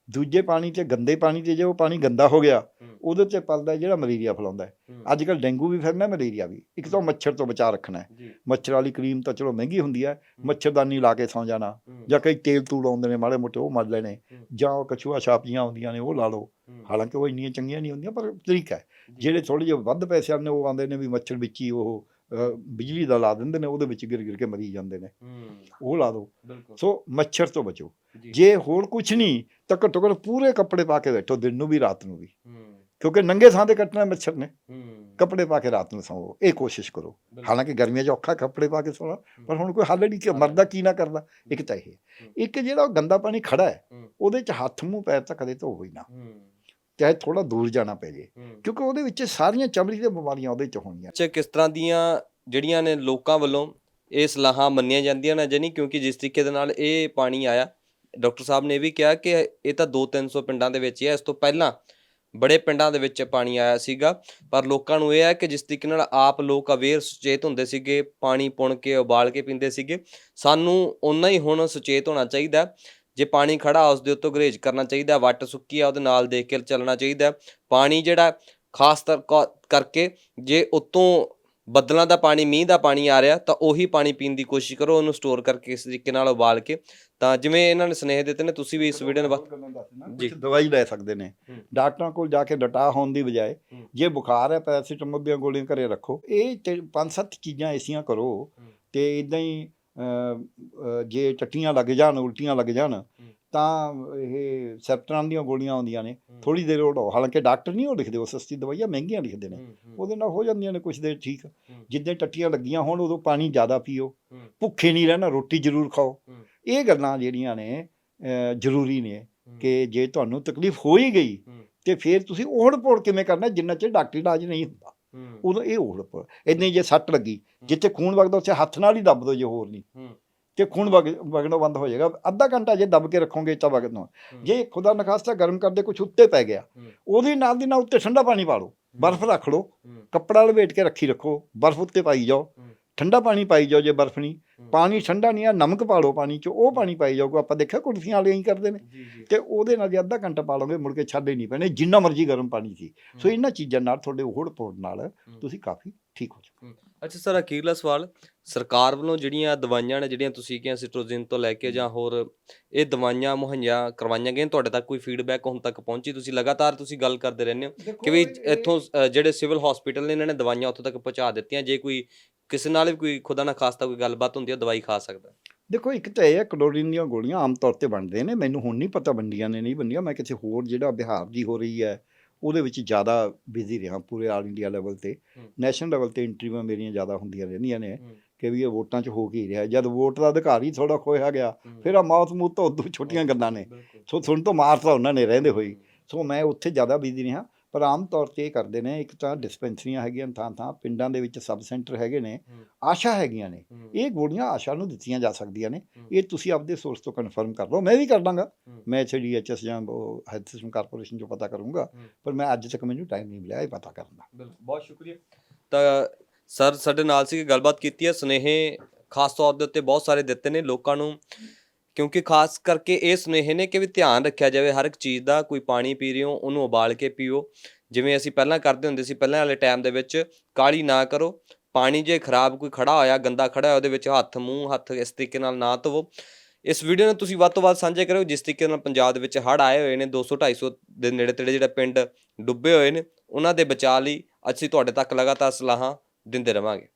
ਦੂਜੇ ਪਾਣੀ ਤੇ ਗੰਦੇ ਪਾਣੀ ਤੇ ਜੇ ਉਹ ਪਾਣੀ ਗੰਦਾ ਹੋ ਗਿਆ। ਉਹਦੇ ਤੇ ਪਲਦਾ ਜਿਹੜਾ ਮਲੇਰੀਆ ਫੈਲਾਉਂਦਾ ਅੱਜ ਕੱਲ ਡੇਂਗੂ ਵੀ ਫੈਲਣਾ ਮਲੇਰੀਆ ਵੀ। ਇੱਕ ਤਾਂ ਮੱਛਰ ਤੋਂ ਬਚਾ ਰੱਖਣਾ ਮੱਛਰ ਵਾਲੀ ਕਰੀਮ ਤਾਂ ਚਲੋ ਮਹਿੰਗੀ ਹੁੰਦੀ ਹੈ ਮੱਛਰਦਾਨੀ ਲਾ ਕੇ ਸੌਂ ਜਾਣਾ। ਜਾਂ ਕਈ ਤੇਲ ਤੂਲ ਆਉਂਦੇ ਨੇ ਮਾੜੇ ਮੋਟੇ ਉਹ ਮੱਲ ਲੈਣੇ। ਜਾਂ ਉਹ ਕਛੂਆ ਛਾਪੀਆਂ ਆਉਂਦੀਆਂ ਨੇ ਉਹ ਲਾ ਲਓ। ਹਾਲਾਂਕਿ ਉਹ ਇੰਨੀਆਂ ਚੰਗੀਆਂ ਨਹੀਂ ਹੁੰਦੀਆਂ ਪਰ ਤਰੀਕਾ ਹੈ। ਜਿਹੜੇ ਥੋੜੇ ਜਿਹੇ ਵੱਧ ਪੈਸੇ ਨੇ ਉਹ ਆਉਂਦੇ ਨੇ ਵੀ ਮੱਛਰ ਵਿੱਚ ਹੀ ਉਹ ਬਿਜਲੀ ਦਾ ਲਾ ਦਿੰਦੇ ਨੇ ਉਹਦੇ ਵਿੱਚ ਗਿਰ ਗਿਰ ਕੇ ਮਰੀ ਜਾਂਦੇ ਨੇ। ਉਹ ਲਾ ਦਿਓ ਸੋ ਮੱਛਰ ਤੋਂ ਬਚੋ। ਜੀ। ਹੋਰ ਕੁਝ ਨਹੀਂ ਤਾਂ ਘੱਟੋ ਘੱਟ ਪੂਰੇ ਕੱਪੜੇ ਪਾ ਕੇ ਬੈਠੋ ਦਿਨ ਨੂੰ ਵੀ ਰਾਤ ਨੂੰ ਵੀ। ਕਿਉਂਕਿ ਨੰਗੇ ਥਾਂ ਤੇ ਕੱਟਣਾ ਮੱਛਰ ਨੇ। ਕੱਪੜੇ ਪਾ ਕੇ ਰਾਤ ਨੂੰ ਸੌਵੋ ਇਹ ਕੋਸ਼ਿਸ਼ ਕਰੋ। ਹਾਲਾਂਕਿ ਗਰਮੀਆਂ 'ਚ ਔਖਾ ਕੱਪੜੇ ਪਾ ਕੇ ਸੌਣਾ ਪਰ ਹੁਣ ਕੋਈ ਹੱਲ ਨਹੀਂ ਕਿ ਮਰਦਾ ਕੀ ਨਾ ਕਰਦਾ। ਇੱਕ ਤਾਂ ਇਹ ਇੱਕ ਜਿਹੜਾ ਗੰਦਾ ਪਾਣੀ ਖੜਾ ਹੈ। ਉਹਦੇ 'ਚ ਹੱਥ ਮੂੰਹ ਪੈਰ ਤਾਂ ਕਦੇ ਧੋਵੋ ਹੀ ਨਾ। ਚਾਹੇ ਥੋੜਾ ਦੂਰ ਜਾਣਾ ਪੈ ਜੇ। ਕਿਉਂਕਿ ਉਹਦੇ ਵਿੱਚ ਸਾਰੀਆਂ ਚਮੜੀ ਦੀਆਂ ਬਿਮਾਰੀਆਂ ਉਹਦੇ 'ਚ ਹੋਣਗੀਆਂ ਚ ਕਿਸ ਤਰ੍ਹਾਂ ਦੀਆਂ ਜਿਹੜੀਆਂ ਨੇ ਲੋਕਾਂ ਵੱਲੋਂ ਇਹ ਸਲਾਹਾਂ ਮੰਨੀਆਂ ਜਾਂਦੀਆਂ ਨੇ ਜਾਨੀ ਕਿਉਂਕਿ ਜਿਸ ਤਰੀਕੇ ਦੇ ਨਾਲ ਇਹ ਪਾਣੀ ਆਇਆ ਡਾਕਟਰ ਸਾਹਿਬ ਨੇ ਵੀ ਕਿਹਾ ਕਿ ਇਹ ਤਾਂ 2-300 ਪਿੰਡਾਂ ਦੇ ਵਿੱਚ ਹੀ ਹੈ ਇਸ ਤੋਂ ਪਹਿਲਾਂ ਬੜੇ ਪਿੰਡਾਂ ਦੇ ਵਿੱਚ ਪਾਣੀ ਆਇਆ ਸੀਗਾ। ਪਰ ਲੋਕਾਂ ਨੂੰ ਇਹ ਹੈ ਕਿ ਜਿਸ ਤਰੀਕੇ ਨਾਲ ਆਪ ਲੋਕ ਅਵੇਅਰ ਸੁਚੇਤ ਹੁੰਦੇ ਸੀਗੇ ਪਾਣੀ ਪੁਣ ਕੇ ਉਬਾਲ ਕੇ ਪੀਂਦੇ ਸੀਗੇ ਸਾਨੂੰ ਓਨਾ ਹੀ ਹੁਣ ਸੁਚੇਤ ਹੋਣਾ ਚਾਹੀਦਾ। ਜੇ ਪਾਣੀ ਖੜਾ ਉਸ ਦੇ ਉੱਤੋਂ ਗਰੇਜ ਕਰਨਾ ਚਾਹੀਦਾ ਵੱਟ ਸੁੱਕੀ ਆ ਉਹਦੇ ਨਾਲ ਦੇਖ ਕੇ ਚੱਲਣਾ ਚਾਹੀਦਾ। ਪਾਣੀ ਜਿਹੜਾ ਖਾਸ ਤਰ ਕਰਕੇ ਜੇ ਉਤੋਂ ਬੱਦਲਾਂ ਦਾ ਪਾਣੀ ਮੀਂਹ ਦਾ ਪਾਣੀ ਆ ਰਿਹਾ ਤਾਂ ਉਹੀ ਪਾਣੀ ਪੀਣ ਦੀ ਕੋਸ਼ਿਸ਼ ਕਰੋ ਉਹਨੂੰ ਸਟੋਰ ਕਰਕੇ ਇਸ ਤਰੀਕੇ ਨਾਲ ਉਬਾਲ ਕੇ ਤਾਂ ਜਿਵੇਂ ਇਹਨਾਂ ਨੇ ਸੁਨੇਹ ਦਿੱਤੇ ਨੇ ਤੁਸੀਂ ਵੀ ਇਸ ਵੀਡੀਓ ਨੂੰ ਜੀ। ਦਵਾਈ ਲੈ ਸਕਦੇ ਨੇ। ਡਾਕਟਰਾਂ ਕੋਲ ਜਾ ਕੇ ਡਟਾ ਹੋਣ ਦੀ ਬਜਾਏ। ਜੇ ਬੁਖਾਰ ਹੈ ਪੈਰਾਸੀਟਾਮੋਲ ਦੀਆਂ ਗੋਲੀਆਂ ਘਰੇ ਰੱਖੋ ਇਹ ਪੰਜ ਸੱਤ ਚੀਜ਼ਾਂ ਐਸੀਆਂ ਕਰੋ। ਤੇ ਇਦਾਂ ਹੀ ਜੇ ਟੱਟੀਆਂ ਲੱਗ ਜਾਣ ਉਲਟੀਆਂ ਲੱਗ ਜਾਣ ਤਾਂ ਇਹ ਸੈਪਟਰਾਂ ਦੀਆਂ ਗੋਲੀਆਂ ਆਉਂਦੀਆਂ ਨੇ। ਥੋੜੀ ਦੇਰ ਉਡਾਓ ਹਾਲਾਂਕਿ ਡਾਕਟਰ ਨਹੀਂ ਉਹ ਲਿਖਦੇ ਉਹ ਸਸਤੀ ਦਵਾਈਆਂ ਮਹਿੰਗੀਆਂ ਲਿਖਦੇ ਨੇ। ਉਹਦੇ ਨਾਲ ਹੋ ਜਾਂਦੀਆਂ ਨੇ ਕੁਝ ਦੇਰ ਠੀਕ। ਜਿੱਦਾਂ ਟੱਟੀਆਂ ਲੱਗੀਆਂ ਹੋਣ ਉਦੋਂ ਪਾਣੀ ਜ਼ਿਆਦਾ ਪੀਓ। ਭੁੱਖੇ ਨਹੀਂ ਰਹਿਣਾ ਰੋਟੀ ਜ਼ਰੂਰ ਖਾਓ। ਇਹ ਗੱਲਾਂ ਜਿਹੜੀਆਂ ਨੇ ਜ਼ਰੂਰੀ ਨੇ ਕਿ ਜੇ ਤੁਹਾਨੂੰ ਤਕਲੀਫ ਹੋ ਹੀ ਗਈ। ਤੇ ਫਿਰ ਤੁਸੀਂ ਓਹੜ ਪੋੜ ਕਿਵੇਂ ਕਰਨਾ ਜਿੰਨਾ ਚਿਰ ਡਾਕਟਰੀ ਇਲਾਜ ਨਹੀਂ ਉਦੋਂ ਇਹ ਪੋੜ ਇਦਾਂ ਜੇ ਸੱਟ ਲੱਗੀ ਜਿੱਥੇ ਖੂਨ ਵਗਦਾ ਉੱਥੇ ਹੱਥ ਨਾਲ ਹੀ ਦੱਬ ਦਿਓ ਜੇ ਹੋਰ ਨਹੀਂ। ਤੇ ਖੂਨ ਵਗ ਵਗਣੋਂ ਬੰਦ ਹੋ ਜਾਏਗਾ। ਅੱਧਾ ਘੰਟਾ ਜੇ ਦੱਬ ਕੇ ਰੱਖੋਗੇ ਤਾਂ ਵਗਣਾ। ਜੇ ਖੁਦਾ ਨਖਾਸਤਾ ਗਰਮ ਕਰਦੇ ਕੁਝ ਉੱਤੇ ਪੈ ਗਿਆ। ਉਹਦੇ ਨਾਲ ਦੀ ਨਾਲ ਉੱਤੇ ਠੰਡਾ ਪਾਣੀ ਪਾ ਲਓ। ਬਰਫ਼ ਰੱਖ ਲਓ। ਕੱਪੜਾ ਲਵੇਟ ਕੇ ਰੱਖੀ ਰੱਖੋ। ਬਰਫ਼ ਉੱਤੇ ਪਾਈ ਜਾਓ। ਠੰਡਾ ਪਾਣੀ ਪਾਈ ਜਾਓ ਜੇ ਬਰਫ਼ ਨਹੀਂ। ਪਾਣੀ ਠੰਡਾ ਨਹੀਂ ਆ ਨਮਕ ਪਾ ਲਓ ਪਾਣੀ 'ਚ ਉਹ ਪਾਣੀ ਪਾਈ ਜਾਓਗੇ ਆਪਾਂ ਦੇਖਿਆ ਕੁਲਫੀਆਂ ਵਾਲੇ ਹੀ ਕਰਦੇ ਨੇ। ਤੇ ਉਹਦੇ ਨਾਲ ਜੇ ਅੱਧਾ ਘੰਟਾ ਪਾ ਲਓਗੇ ਮੁੜ ਕੇ ਛੱਡੇ ਨਹੀਂ ਪੈਣੇ ਜਿੰਨਾ ਮਰਜ਼ੀ ਗਰਮ ਪਾਣੀ ਸੀ। ਸੋ ਇਹਨਾਂ ਚੀਜ਼ਾਂ ਨਾਲ ਤੁਹਾਡੇ ਹੋੜ ਪੋੜ ਨਾਲ ਤੁਸੀਂ ਕਾਫੀ ਠੀਕ ਹੋ ਜਾਓ। ਅੱਛਾ ਸਰ ਅਖੀਰਲਾ ਸਵਾਲ ਸਰਕਾਰ ਵੱਲੋਂ ਜਿਹੜੀਆਂ ਦਵਾਈਆਂ ਨੇ ਜਿਹੜੀਆਂ ਤੁਸੀਂ ਕਿਹਾ ਸਿਟਰੋਜ਼ਿਨ ਤੋਂ ਲੈ ਕੇ ਜਾਂ ਹੋਰ ਇਹ ਦਵਾਈਆਂ ਮੁਹੱਈਆ ਕਰਵਾਈਆਂ ਗਈਆਂ ਤੁਹਾਡੇ ਤੱਕ ਕੋਈ ਫੀਡਬੈਕ ਹੁਣ ਤੱਕ ਪਹੁੰਚੀ ਤੁਸੀਂ ਲਗਾਤਾਰ ਤੁਸੀਂ ਗੱਲ ਕਰਦੇ ਰਹਿੰਦੇ ਹੋ ਕਿ ਵੀ ਇੱਥੋਂ ਅ, ਜਿਹੜੇ ਸਿਵਲ ਹਸਪੀਟਲ ਨੇ ਇਹਨਾਂ ਨੇ ਦਵਾਈਆਂ ਉੱਥੋਂ ਤੱਕ ਪਹੁੰਚਾ ਦਿੱਤੀਆਂ ਜੇ ਕੋਈ ਕਿਸੇ ਨਾਲ ਵੀ ਕੋਈ ਖੁਦਾ ਨਾ ਖਾਸਤਾ ਕੋਈ ਗੱਲਬਾਤ ਹੁੰਦੀ ਹੈ ਉਹ ਦਵਾਈ ਖਾ ਸਕਦਾ। ਦੇਖੋ ਇੱਕ ਤਾਂ ਇਹ ਹੈ ਕਲੋਰੀਨ ਦੀਆਂ ਗੋਲੀਆਂ ਆਮ ਤੌਰ ਤੇ ਬਣਦੇ ਨੇ ਮੈਨੂੰ ਹੁਣ ਨਹੀਂ ਪਤਾ ਵੰਡੀਆਂ ਨੇ ਨਹੀਂ ਵੰਡੀਆਂ ਮੈਂ ਕਿਸੇ ਹੋਰ ਜਿਹੜਾ ਬਿਹਾਰ ਦੀ ਹੋ ਰਹੀ ਹੈ ਉਹਦੇ ਵਿੱਚ ਜ਼ਿਆਦਾ ਬਿਜ਼ੀ ਰਿਹਾ ਪੂਰੇ ਆਲ ਇੰਡੀਆ ਲੈਵਲ ਤੇ। ਨੈਸ਼ਨਲ ਲੈਵਲ ਤੇ ਇੰਟਰਵਿਊ ਮੇਰੀਆਂ ਜ਼ਿਆਦਾ ਹੁੰਦੀਆਂ ਰਹਿੰਦੀਆਂ ਨੇ। ਕਿ ਵੀ ਇਹ ਵੋਟਾਂ 'ਚ ਹੋ ਕੀ ਰਿਹਾ ਜਦ ਵੋਟ ਦਾ ਅਧਿਕਾਰ ਹੀ ਥੋੜਾ ਖੋਇਆ ਗਿਆ। ਫਿਰ ਆ ਮੌਤ ਮੂਤ ਤਾਂ ਉਦੋਂ ਛੋਟੀਆਂ ਗੱਲਾਂ ਨੇ। ਸੋ ਸੁਣ ਤੋਂ ਮਾਰ ਤਾਂ ਉਹਨਾਂ ਨੇ ਰਹਿੰਦੇ ਹੋਈ ਸੋ ਮੈਂ ਉੱਥੇ ਜ਼ਿਆਦਾ ਬਿਜ਼ੀ ਰਿਹਾ ਪਰ ਆਮ ਤੌਰ ਤੇ ਇਹ ਕਰਦੇ ਨੇ ਇੱਕ ਤਾਂ ਡਿਸਪੈਂਸਰੀਆਂ ਹੈਗੀਆਂ ਥਾਂ ਥਾਂ ਪਿੰਡਾਂ ਦੇ ਵਿੱਚ ਸਬ ਸੈਂਟਰ ਹੈਗੇ ਨੇ। ਆਸ਼ਾ ਹੈਗੀਆਂ ਨੇ। ਇਹ ਗੋਲੀਆਂ ਆਸ਼ਾ ਨੂੰ ਦਿੱਤੀਆਂ ਜਾ ਸਕਦੀਆਂ ਨੇ। ਇਹ ਤੁਸੀਂ ਆਪਦੇ ਸੋਰਸ ਤੋਂ ਕਨਫਰਮ ਕਰ ਲਓ ਮੈਂ ਵੀ ਕਰ ਹੂੰ। ਮੈਂ ਇੱਥੇ ਡੀਐਚਐਸ ਜਾਂ ਹੈਲਥ ਸਿਸਟਮ ਕਾਰਪੋਰੇਸ਼ਨ ਚੋਂ ਪਤਾ ਕਰੂੰਗਾ। ਪਰ ਮੈਂ ਅੱਜ ਤੱਕ ਮੈਨੂੰ ਟਾਈਮ ਨਹੀਂ ਮਿਲਿਆ ਇਹ ਪਤਾ ਕਰਨ ਦਾ ਬਿਲਕੁਲ ਬਹੁਤ ਸ਼ੁਕਰੀਆ ਤਾਂ ਸਰ ਸਾਡੇ ਨਾਲ ਸੀ ਗੱਲਬਾਤ ਕੀਤੀ ਹੈ ਸੁਨੇਹੇ ਖਾਸ ਤੌਰ ਦੇ ਉੱਤੇ ਬਹੁਤ ਸਾਰੇ ਦਿੱਤੇ ਨੇ ਲੋਕਾਂ ਨੂੰ ਕਿਉਂਕਿ ਖਾਸ ਕਰਕੇ ਇਹ ਸੁਨੇਹੇ ਨੇ ਕਿ ਵੀ ਧਿਆਨ ਰੱਖਿਆ ਜਾਵੇ, ਹਰ ਇੱਕ ਚੀਜ਼ ਦਾ, ਕੋਈ ਪਾਣੀ ਪੀ ਰਹੇ ਹੋ, ਉਹਨੂੰ ਉਬਾਲ ਕੇ ਪੀਓ। ਜਿਵੇਂ ਅਸੀਂ ਪਹਿਲਾਂ ਕਰਦੇ ਹੁੰਦੇ ਸੀ, ਪਹਿਲਾਂ ਵਾਲੇ ਟਾਈਮ ਦੇ ਵਿੱਚ ਕਾਲੀ ਨਾ ਕਰੋ, ਪਾਣੀ ਜੇ ਖਰਾਬ ਕੋਈ ਖੜਾ ਹੋਇਆ, ਗੰਦਾ ਖੜਾ ਹੋਇਆ, ਉਹਦੇ ਵਿੱਚ ਹੱਥ, ਮੂੰਹ, ਹੱਥ ਇਸ ਤਰੀਕੇ ਨਾਲ ਨਾ ਧੋਵੋ। ਇਸ ਵੀਡੀਓ ਨੂੰ ਤੁਸੀਂ ਵੱਧ ਤੋਂ ਵੱਧ ਸਾਂਝੇ ਕਰਿਓ, ਜਿਸ ਤਰੀਕੇ ਨਾਲ ਪੰਜਾਬ ਦੇ ਵਿੱਚ ਹੜ੍ਹ ਆਏ ਹੋਏ ਨੇ 200 250 ਦੇ ਨੇੜੇ ਤੇੜੇ ਜਿਹੜੇ ਪਿੰਡ ਡੁੱਬੇ ਹੋਏ ਨੇ, ਉਹਨਾਂ ਦੇ ਬਚਾਅ ਲਈ ਅਸੀਂ ਤੁਹਾਡੇ ਤੱਕ ਲਗਾਤਾਰ ਸਲਾਹਾਂ ਦਿੰਦੇ ਰਵਾਂਗੇ।